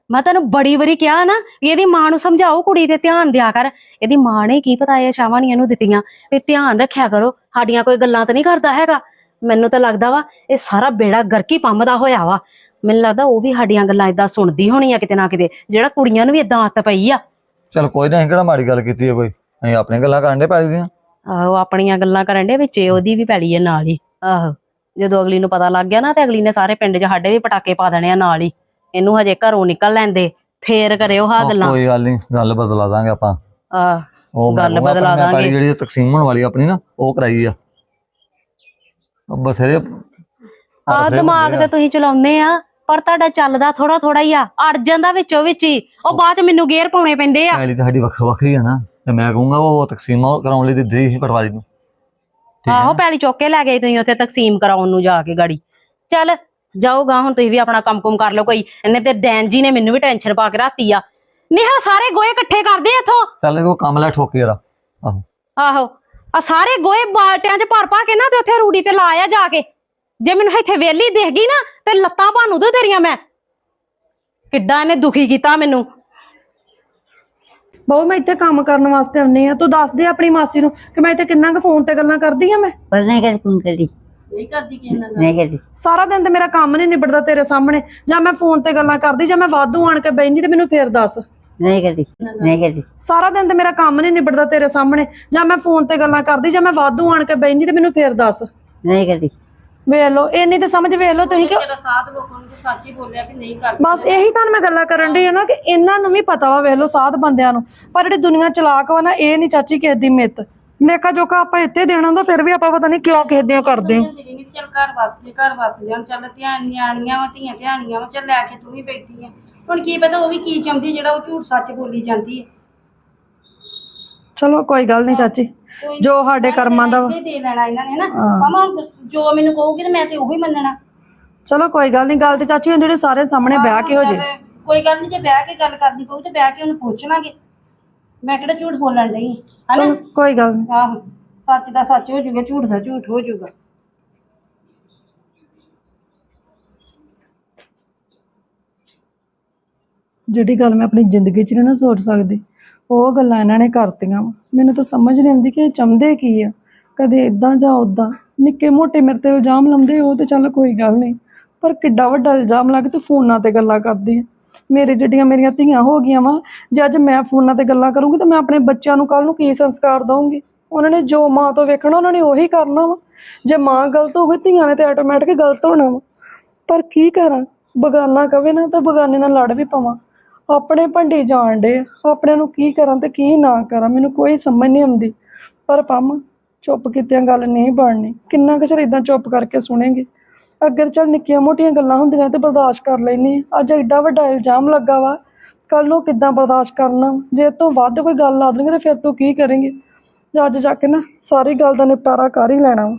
ਮੈਂ ਤੈਨੂੰ ਬੜੀ ਵਾਰੀ ਕਿਹਾ ਨਾ ਵੀ ਇਹਦੀ ਮਾਂ ਨੂੰ ਸਮਝਾਓ, ਕੁੜੀ ਤੇ ਧਿਆਨ ਦਿਆ ਕਰ। ਇਹਦੀ ਮਾਂ ਨੇ ਕੀ ਪਤਾ ਇਹ ਛਾਵਾਂ ਨਹੀਂ ਇਹਨੂੰ ਦਿੱਤੀਆਂ। ਵੀ ਧਿਆਨ ਰੱਖਿਆ ਕਰੋ, ਸਾਡੀਆਂ ਕੋਈ ਗੱਲਾਂ ਤਾਂ ਨਹੀਂ ਕਰਦਾ ਹੈਗਾ। ਮੈਨੂੰ ਤਾਂ ਲੱਗਦਾ ਵਾ ਇਹ ਸਾਰਾ ਬੇੜਾ ਗਰਕੀ ਪੰਮ ਦਾ ਹੋਇਆ ਵਾ। ਮੈਨੂੰ ਲੱਗਦਾ ਉਹ ਵੀ ਸਾਡੀਆਂ ਗੱਲਾਂ ਇਦਾਂ ਸੁਣਦੀ ਹੋਣੀ ਆ ਕਿਤੇ ਨਾ ਕਿਤੇ। ਜਿਹੜਾ ਕੁੜੀਆਂ ਨੂੰ ਵੀ ਇਦਾਂ ਆਦਤ ਪਈ ਆ। ਚੱਲ ਕੋਈ ਨਹੀਂ ਕਿਹੜਾ ਮਾੜੀ ਗੱਲ ਕੀਤੀ ਹੈ ਕੋਈ ਅਸੀਂ ਆਪਣੀਆਂ ਗੱਲਾਂ ਕਰਨ ਦੇ ਪੈਲੀ ਦੀਆਂ ਆਹੋ ਆਪਣੀਆਂ ਗੱਲਾਂ ਕਰਨ ਦੇ ਵਿੱਚ ਉਹਦੀ ਵੀ ਪੈਲੀ ਹੈ ਨਾਲ ਹੀ। ਆਹੋ ਜਦੋਂ ਅਗਲੀ ਨੂੰ ਪਤਾ ਲੱਗ ਗਿਆ ਨਾ ਤੇ ਅਗਲੀ ਨੇ ਸਾਰੇ ਪਿੰਡ 'ਚ ਸਾਡੇ ਵੀ ਪਟਾਕੇ ਪਾ ਦੇਣੇ ਆ ਨਾਲ ਹੀ। ਇਹਨੂੰ ਹਜੇ ਘਰੋਂ ਨਿਕਲ ਲੈਂਦੇ ਫੇਰ ਕਰਿਓ ਹਾਂ ਗੱਲਾਂ। ਕੋਈ ਗੱਲ ਨਹੀਂ ਗੱਲ ਬਦਲਾ ਦਾਂਗੇ ਆਪਾਂ। ਆ ਉਹ ਗੱਲ ਬਦਲਾ ਦਾਂਗੇ। ਜਿਹੜੀ ਤਕਸੀਮ ਹੋਣ ਵਾਲੀ ਆਪਣੀ ਨਾ ਉਹ ਕਰਾਈ ਆ। ਬਥੇਰੇ ਆ ਦਿਮਾਗ ਤੇ ਤੁਸੀਂ ਚਲਾਉਂਦੇ ਆ ਪਰ ਤੁਹਾਡਾ ਚੱਲਦਾ ਥੋੜਾ ਥੋੜਾ ਹੀ ਆ। ਅੜ ਜਾਂਦਾ ਵਿੱਚੋਂ ਵਿੱਚ ਹੀ ਉਹ ਬਾਅਦ ਚ ਮੈਨੂੰ ਗੇਅਰ ਪਾਉਣੇ ਪੈਂਦੇ ਆ। ਪੈਲੀ ਤਾਂ ਸਾਡੀ ਵੱਖ ਵੱਖਰੀ ਆ ਨਾ। ਤੇ ਮੈਂ ਕਹੂੰਗਾ ਉਹ ਤਕਸੀਮ ਕਰਾਉਣ ਲਈ ਦਿੱਤੀ ਸੀ ਪਟਵਾਰੀ ਨੂੰ। ਠੀਕ ਆਹੋ ਪੈਲੀ ਚੁੱਕ ਕੇ ਲੈ ਗਏ ਤੁਸੀਂ ਉੱਥੇ ਤਕਸੀਮ ਕਰਾਉਣ ਨੂੰ ਜਾ ਕੇ ਗਾੜੀ। ਚੱਲ ਜਾਓਗਾ ਹੁਣ ਤੁਸੀਂ ਵੀ ਆਪਣਾ ਕੰਮ ਕੁਮ ਕਰ ਲਓ ਕੋਈ। ਇਹਨੇ ਤੇ ਡੈਨ ਜੀ ਨੇ ਮੈਨੂੰ ਵੀ ਟੈਨਸ਼ਨ ਪਾ ਕੇ ਰਾਤੀ ਆ। ਨਿਹਾ ਸਾਰੇ ਗੋਏ ਇਕੱਠੇ ਕਰਦੇ ਆ ਇੱਥੋਂ? ਚੱਲ ਇਹ ਕੰਮ ਲੈ ਠੋਕੇ ਯਾਰ ਆਹੋ। ਆਹੋ। ਆ ਸਾਰੇ ਗੋਏ ਬਾਲਟਿਆਂ 'ਚ ਭਰ ਭਰ ਕੇ ਨਾ ਤੇ ਉੱਥੇ ਰੂੜੀ ਤੇ ਲਾਇਆ ਜਾ ਕੇ। ਜੇ ਮੈਨੂੰ ਇੱਥੇ ਵੇਲੀ ਦਿਖ ਗਈ ਨਾ ਤੇ ਲੱਤਾਂ ਭਾਨੂ ਦੋ ਤੇਰੀਆਂ ਮੈਂ। ਕਿੱਦਾਂ ਇਹਨੇ ਦੁਖੀ ਕੀਤਾ ਮੈਨੂੰ? ਬਹੁ ਮੈਂ ਇੱਥੇ ਕੰਮ ਕਰਨ ਵਾਸਤੇ ਆਉਣੀ ਆ ਤੂੰ ਦੱਸ ਦੇ ਆਪਣੀ ਮਾਸੀ ਨੂੰ ਕਿ ਮੈਂ ਇੱਥੇ ਕਿੰਨਾ ਕੁ ਫੋਨ ਤੇ ਗੱਲਾਂ ਕਰਦੀ ਆ ਮੈਂ? ਪਰ ਨਹੀਂ ਕਰ ਫੋਨ ਕਰੀ ਨਹੀਂ ਕਰਦੀ ਕਿਸੇ ਨਾਲ ਨਹੀਂ ਕਰਦੀ। ਸਾਰਾ ਦਿਨ ਤੇ ਮੇਰਾ ਕੰਮ ਨਹੀਂ ਨਿਬੜਦਾ ਤੇਰੇ ਸਾਹਮਣੇ। ਜਾਂ ਮੈਂ ਫੋਨ ਤੇ ਗੱਲਾਂ ਕਰਦੀ ਜਾਂ ਮੈਂ ਵਾਧੂ ਆਣ ਕੇ ਬੈਠੀ ਤੇ ਮੈਨੂੰ ਫੇਰ ਦੱਸ। ਨਹੀਂ ਕਰਦੀ ਨਹੀਂ ਕਰਦੀ। ਸਾਰਾ ਦਿਨ ਤੇ ਮੇਰਾ ਕੰਮ ਨਹੀਂ ਨਿਬੜਦਾ ਤੇਰੇ ਸਾਹਮਣੇ। ਜਾਂ ਮੈਂ ਫੋਨ ਤੇ ਗੱਲਾਂ ਕਰਦੀ ਜਾਂ ਮੈਂ ਵਾਧੂ ਆਣ ਕੇ ਬੈਠੀ ਤੇ ਮੈਨੂੰ ਫੇਰ ਦੱਸ। ਨਹੀਂ ਕਰਦੀ। ਵੇਖ ਲਓ ਇੰਨੀ ਤੇ ਸਮਝ ਵੇਖ ਲਓ ਤੁਸੀਂ ਕਿ ਜਿਹੜਾ ਸਾਧ ਲੋਕਾਂ ਨੂੰ ਜੇ ਸੱਚ ਹੀ ਬੋਲਿਆ ਵੀ ਨਹੀਂ ਕਰਦੀ। ਬਸ ਇਹੀ ਤਾਂ ਮੈਂ ਗੱਲਾਂ ਕਰਨ ਦੀ ਆ ਨਾ ਕਿ ਇਹਨਾਂ ਨੂੰ ਵੀ ਪਤਾ ਵਾ ਵੇਖ ਲਓ ਸਾਧ ਬੰਦਿਆਂ ਨੂੰ। ਪਰ ਜਿਹੜੀ ਦੁਨੀਆ ਚਲਾਕ ਵਾ ਨਾ ਇਹ ਨਹੀਂ ਚਾਚੀ ਕਿਸੇ ਦੀ ਮਿੱਤ। ਲੇਖਾ ਜੋਖਾ ਆਪਾਂ ਇੱਥੇ ਦੇਣਾ ਹੁੰਦਾ ਫਿਰ ਵੀ ਆਪਾਂ ਪਤਾ ਨਹੀਂ ਕਿਉਂ ਕਿਸੇ ਦੀਆਂ ਕਰਦੇ ਹਾਂ। ਨਹੀਂ ਚੱਲ ਘਰ ਵਸ ਜੇ ਘਰ ਵਸ ਜਾਣ ਚੱਲ ਧਿਆਨ ਨਿਆਣੀਆਂ ਵਾ ਧੀਆਂ ਧਿਆਣੀਆਂ ਵਾ ਚੱਲ ਲੈ ਕੇ ਤੂੰ ਵੀ ਬੈਠੀ ਆ। ਹੁਣ ਕੀ ਪਤਾ ਉਹ ਵੀ ਕੀ ਚਾਹੁੰਦੀ ਜਿਹੜਾ ਉਹ ਝੂਠ ਸੱਚ ਬੋਲੀ ਜਾਂਦੀ ਹੈ ਚਲੋ ਕੋਈ ਗੱਲ ਨਹੀਂ ਚਾਚੀ। ਜੋ ਸਾਡੇ ਕਰਮਾਂ ਦਾ ਵਾ। ਇੱਥੇ ਦੇ ਲੈਣਾ ਇਹਨਾਂ ਨੇ ਨਾ। ਮਾਮਾ ਹੁਣ ਜੋ ਮੈਨੂੰ ਕਹੂਗੀ ਤੇ ਮੈਂ ਤੇ ਉਹੀ ਮੰਨਣਾ। ਚਲੋ ਕੋਈ ਗੱਲ ਨਹੀਂ ਗੱਲ ਤੇ ਚਾਚੀ ਹੁਣ ਜਿਹੜੇ ਸਾਰੇ ਸਾਹਮਣੇ ਬਹਿ ਕੇ ਹੋ ਜੇ। ਕੋਈ ਗੱਲ ਨਹੀਂ ਜੇ ਬਹਿ ਕੇ ਗੱਲ ਕਰਨੀ ਪਊ ਤੇ ਬਹਿ ਕੇ ਉਹਨੂੰ ਪੁੱਛਣਾਗੇ ਮੈਂ ਕਿਹੜਾ ਝੂਠ ਬੋਲਣ ਹਾਂ। ਚਲੋ ਹਨਾ ਕੋਈ ਗੱਲ ਨੀ। ਆਹੋ ਸੱਚ ਦਾ ਸੱਚ ਹੋ ਜਾਊਗਾ ਝੂਠ ਦਾ ਝੂਠ ਹੋ ਜਾਊਗਾ। ਜਿਹੜੀ ਗੱਲ ਮੈਂ ਆਪਣੀ ਜ਼ਿੰਦਗੀ 'ਚ ਨੀ ਨਾ ਸੋਚ ਸਕਦੀ ਉਹ ਗੱਲਾਂ ਇਹਨਾਂ ਨੇ ਕਰਤੀਆਂ। ਵਾ ਮੈਨੂੰ ਤਾਂ ਸਮਝ ਨਹੀਂ ਆਉਂਦੀ ਕਿ ਇਹ ਚਾਹੁੰਦੇ ਕੀ ਆ। ਕਦੇ ਇਦਾਂ ਜਾਂ ਉਦਾਂ ਨਿੱਕੇ ਮੋਟੇ ਮੇਰੇ ਤੇ ਇਲਜ਼ਾਮ ਲਾਉਂਦੇ ਉਹ ਤੇ ਚੱਲ ਕੋਈ ਗੱਲ ਨਹੀਂ। ਪਰ ਕਿੱਡਾ ਵੱਡਾ ਇਲਜ਼ਾਮ ਲਾ ਕੇ ਤੂੰ ਫੋਨਾਂ ਤੇ ਗੱਲਾਂ ਕਰਦੀ ਆ। ਮੇਰੇ ਜਿਹੜੀਆਂ ਮੇਰੀਆਂ ਧੀਆਂ ਹੋ ਗਈਆਂ ਵਾ, ਜੇ ਅੱਜ ਮੈਂ ਫੋਨਾਂ ਤੇ ਗੱਲਾਂ ਕਰੂੰਗੀ ਤਾਂ ਮੈਂ ਆਪਣੇ ਬੱਚਿਆਂ ਨੂੰ ਕੱਲ ਨੂੰ ਕੀ ਸੰਸਕਾਰ ਦਵਾਂਗੀ ਉਹਨਾਂ ਨੇ ਜੋ ਮਾਂ ਤੋਂ ਵੇਖਣਾ, ਉਹਨਾਂ ਨੇ ਉਹੀ ਕਰਨਾ ਵਾ। ਜੇ ਮਾਂ ਗਲਤ ਹੋਵੇ ਧੀਆਂ ਨੇ ਤੇ ਆਟੋਮੈਟਿਕ ਗਲਤ ਹੋਣਾ ਵਾ। ਪਰ ਕੀ ਕਰਾਂ? ਬਗਾਨਾ ਕਵੇ ਨਾ ਤਾਂ ਬਗਾਨੇ ਨਾਲ ਲੜ ਵੀ ਪਵਾਂ। ਆਪਣੇ ਭੰਡੇ ਜਾਣ ਡੇ ਆਪਣੇ ਨੂੰ ਕੀ ਕਰਾਂ ਤੇ ਕੀ ਨਾ ਕਰਾਂ, ਮੈਨੂੰ ਕੋਈ ਸਮਝ ਨਹੀਂ ਆਉਂਦੀ। ਪਰ ਪੰਮ, ਚੁੱਪ ਕੀਤਿਆਂ ਗੱਲ ਨਹੀਂ ਬਣਨੀ। ਕਿੰਨਾ ਕੁ ਚਿਰ ਇਦਾਂ ਚੁੱਪ ਕਰਕੇ ਸੁਣੇਗੇ? ਅੱਗੇ ਚੱਲ ਨਿੱਕੀਆਂ ਮੋਟੀਆਂ ਗੱਲਾਂ ਹੁੰਦੀਆਂ ਤੇ ਬਰਦਾਸ਼ਤ ਕਰ ਲੈਣੀ ਅੱਜ ਐਡਾ ਵੱਡਾ ਇਲਜ਼ਾਮ ਲੱਗਾ ਵਾ। ਕੱਲ ਨੂੰ ਕਿੱਦਾਂ ਬਰਦਾਸ਼ਤ ਕਰਨਾ? ਜੇ ਤੋਂ ਵੱਧ ਕੋਈ ਗੱਲ ਲਾ ਦੇਣਗੇ ਤੇ ਫਿਰ ਤੂੰ ਕੀ ਕਰੇਂਗੇ? ਅੱਜ ਜਾ ਕੇ ਨਾ ਸਾਰੀ ਗੱਲ ਦਾ ਨਿਪਟਾਰਾ ਕਰ ਹੀ ਲੈਣਾ ਵਾ।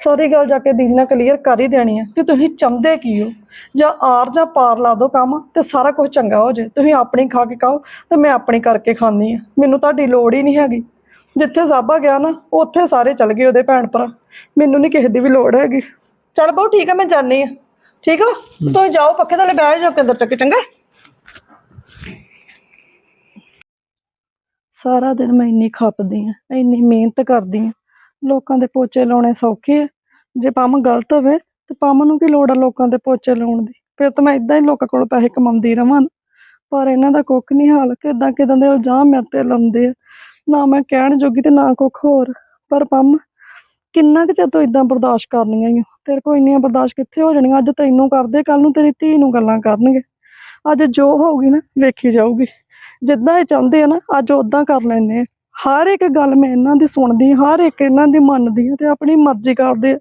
ਸਾਰੀ ਗੱਲ ਜਾ ਕੇ ਦਿਲ ਨਾਲ ਕਲੀਅਰ ਕਰ ਹੀ ਦੇਣੀ ਆ ਕਿ ਤੁਸੀਂ ਚਾਹੁੰਦੇ ਕੀ ਹੋ? ਜਾਂ ਆਰ ਜਾਂ ਪਾਰ ਲਾ ਦੋ ਕੰਮ ਤੇ ਸਾਰਾ ਕੁਝ ਚੰਗਾ ਹੋ ਜਾਏ। ਤੁਸੀਂ ਆਪਣੀ ਖਾ ਕੇ ਖਾਓ ਤੇ ਮੈਂ ਆਪਣੀ ਕਰਕੇ ਖਾਂਦੀ ਆ। ਮੈਨੂੰ ਤੁਹਾਡੀ ਲੋੜ ਹੀ ਨਹੀਂ ਹੈਗੀ। ਜਿੱਥੇ ਸਾਬਾ ਗਿਆ ਨਾ ਉੱਥੇ ਸਾਰੇ ਚੱਲ ਗਏ ਉਹਦੇ ਭੈਣ ਭਰਾ। ਮੈਨੂੰ ਨਹੀਂ ਕਿਸੇ ਦੀ ਵੀ ਲੋੜ ਹੈਗੀ। ਚੱਲ ਬਹੁ ਠੀਕ ਆ ਮੈਂ ਜਾਣੀ ਆ। ਠੀਕ ਆ? ਤੁਸੀਂ ਜਾਓ ਪੱਖੇ ਥੱਲੇ ਬਹਿ ਜਾਓ ਅੰਦਰ ਚੱਕ ਚੰਗਾ? ਸਾਰਾ ਦਿਨ ਮੈਂ ਇੰਨੀ ਖੱਪਦੀ ਆ ਇੰਨੀ ਮਿਹਨਤ ਕਰਦੀ ਆ। ਲੋਕਾਂ ਦੇ ਪੋਚੇ ਲਾਉਣੇ ਸੌਖੇ ਆ। ਜੇ ਪੰਮ ਗਲਤ ਹੋਵੇ ਤੇ ਪੰਮ ਨੂੰ ਕੀ ਲੋੜ ਆ ਲੋਕਾਂ ਦੇ ਪੋਚੇ ਲਾਉਣ ਦੀ? ਫਿਰ ਤਾਂ ਮੈਂ ਇਦਾਂ ਹੀ ਲੋਕਾਂ ਕੋਲ ਪੈਸੇ ਕਮਾਉਂਦੀ ਰਵਾਂ। ਪਰ ਇਹਨਾਂ ਦਾ ਕੁੱਖ ਨਹੀਂ ਹਾਲ ਕਿਦਾਂ ਕਿਦਾਂ ਦੇ ਇਲਜ਼ਾਮ ਮੇਰੇ ਤੇ ਲਾਉਂਦੇ ਆ। ਨਾ ਮੈਂ ਕਹਿਣ ਜੋਗੀ ਤੇ ਨਾ ਕੁੱਖ ਹੋਰ। ਪਰ ਪੰਮ, ਕਿੰਨਾ ਕੁ ਚਿਰ ਤੂੰ ਇਦਾਂ ਬਰਦਾਸ਼ਤ ਕਰਨੀਆਂ ਈ ਓ। ਤੇਰੇ ਕੋਲ ਇੰਨੀਆਂ ਬਰਦਾਸ਼ਤ ਕਿੱਥੇ ਹੋ ਜਾਣੀਆਂ? ਅੱਜ ਤੈਨੂੰ ਕਰਦੇ ਕੱਲ ਨੂੰ ਤੇਰੀ ਧੀ ਨੂੰ ਗੱਲਾਂ ਕਰਨਗੇ। ਅੱਜ ਜੋ ਹੋਊਗੀ ਨਾ, ਵੇਖੀ ਜਾਊਗੀ। ਜਿੱਦਾਂ ਇਹ ਚਾਹੁੰਦੇ ਆ ਨਾ, ਅੱਜ ਉਦਾਂ ਕਰ ਲੈਣੇ ਆ। ਹਰ ਇੱਕ ਗੱਲ ਮੈਂ ਇਹਨਾਂ ਦੀ ਸੁਣਦੀ, ਹਰ ਇੱਕ ਇਹਨਾਂ ਦੀ ਮੰਨਦੀ ਹਾਂ ਤੇ ਆਪਣੀ ਮਰਜ਼ੀ ਕਰਦੇ ਆ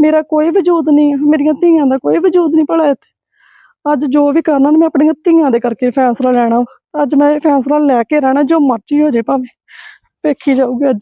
ਮੇਰਾ ਕੋਈ ਵਜੂਦ ਨਹੀਂ ਹੈ, ਮੇਰੀਆਂ ਧੀਆਂ ਦਾ ਕੋਈ ਵਜੂਦ ਨਹੀਂ ਭਲਾ ਇੱਥੇ। ਅੱਜ ਜੋ ਵੀ ਕਰਨਾ ਮੈਂ ਆਪਣੀਆਂ ਧੀਆਂ ਦੇ ਕਰਕੇ ਫੈਸਲਾ ਲੈਣਾ ਵਾ। ਅੱਜ ਮੈਂ ਇਹ ਫੈਸਲਾ ਲੈ ਕੇ ਰਹਿਣਾ ਜੋ ਮਰਜ਼ੀ ਹੋ ਜੇ ਭਾਵੇਂ। ਵੇਖੀ ਜਾਊਗੀ ਅੱਜ।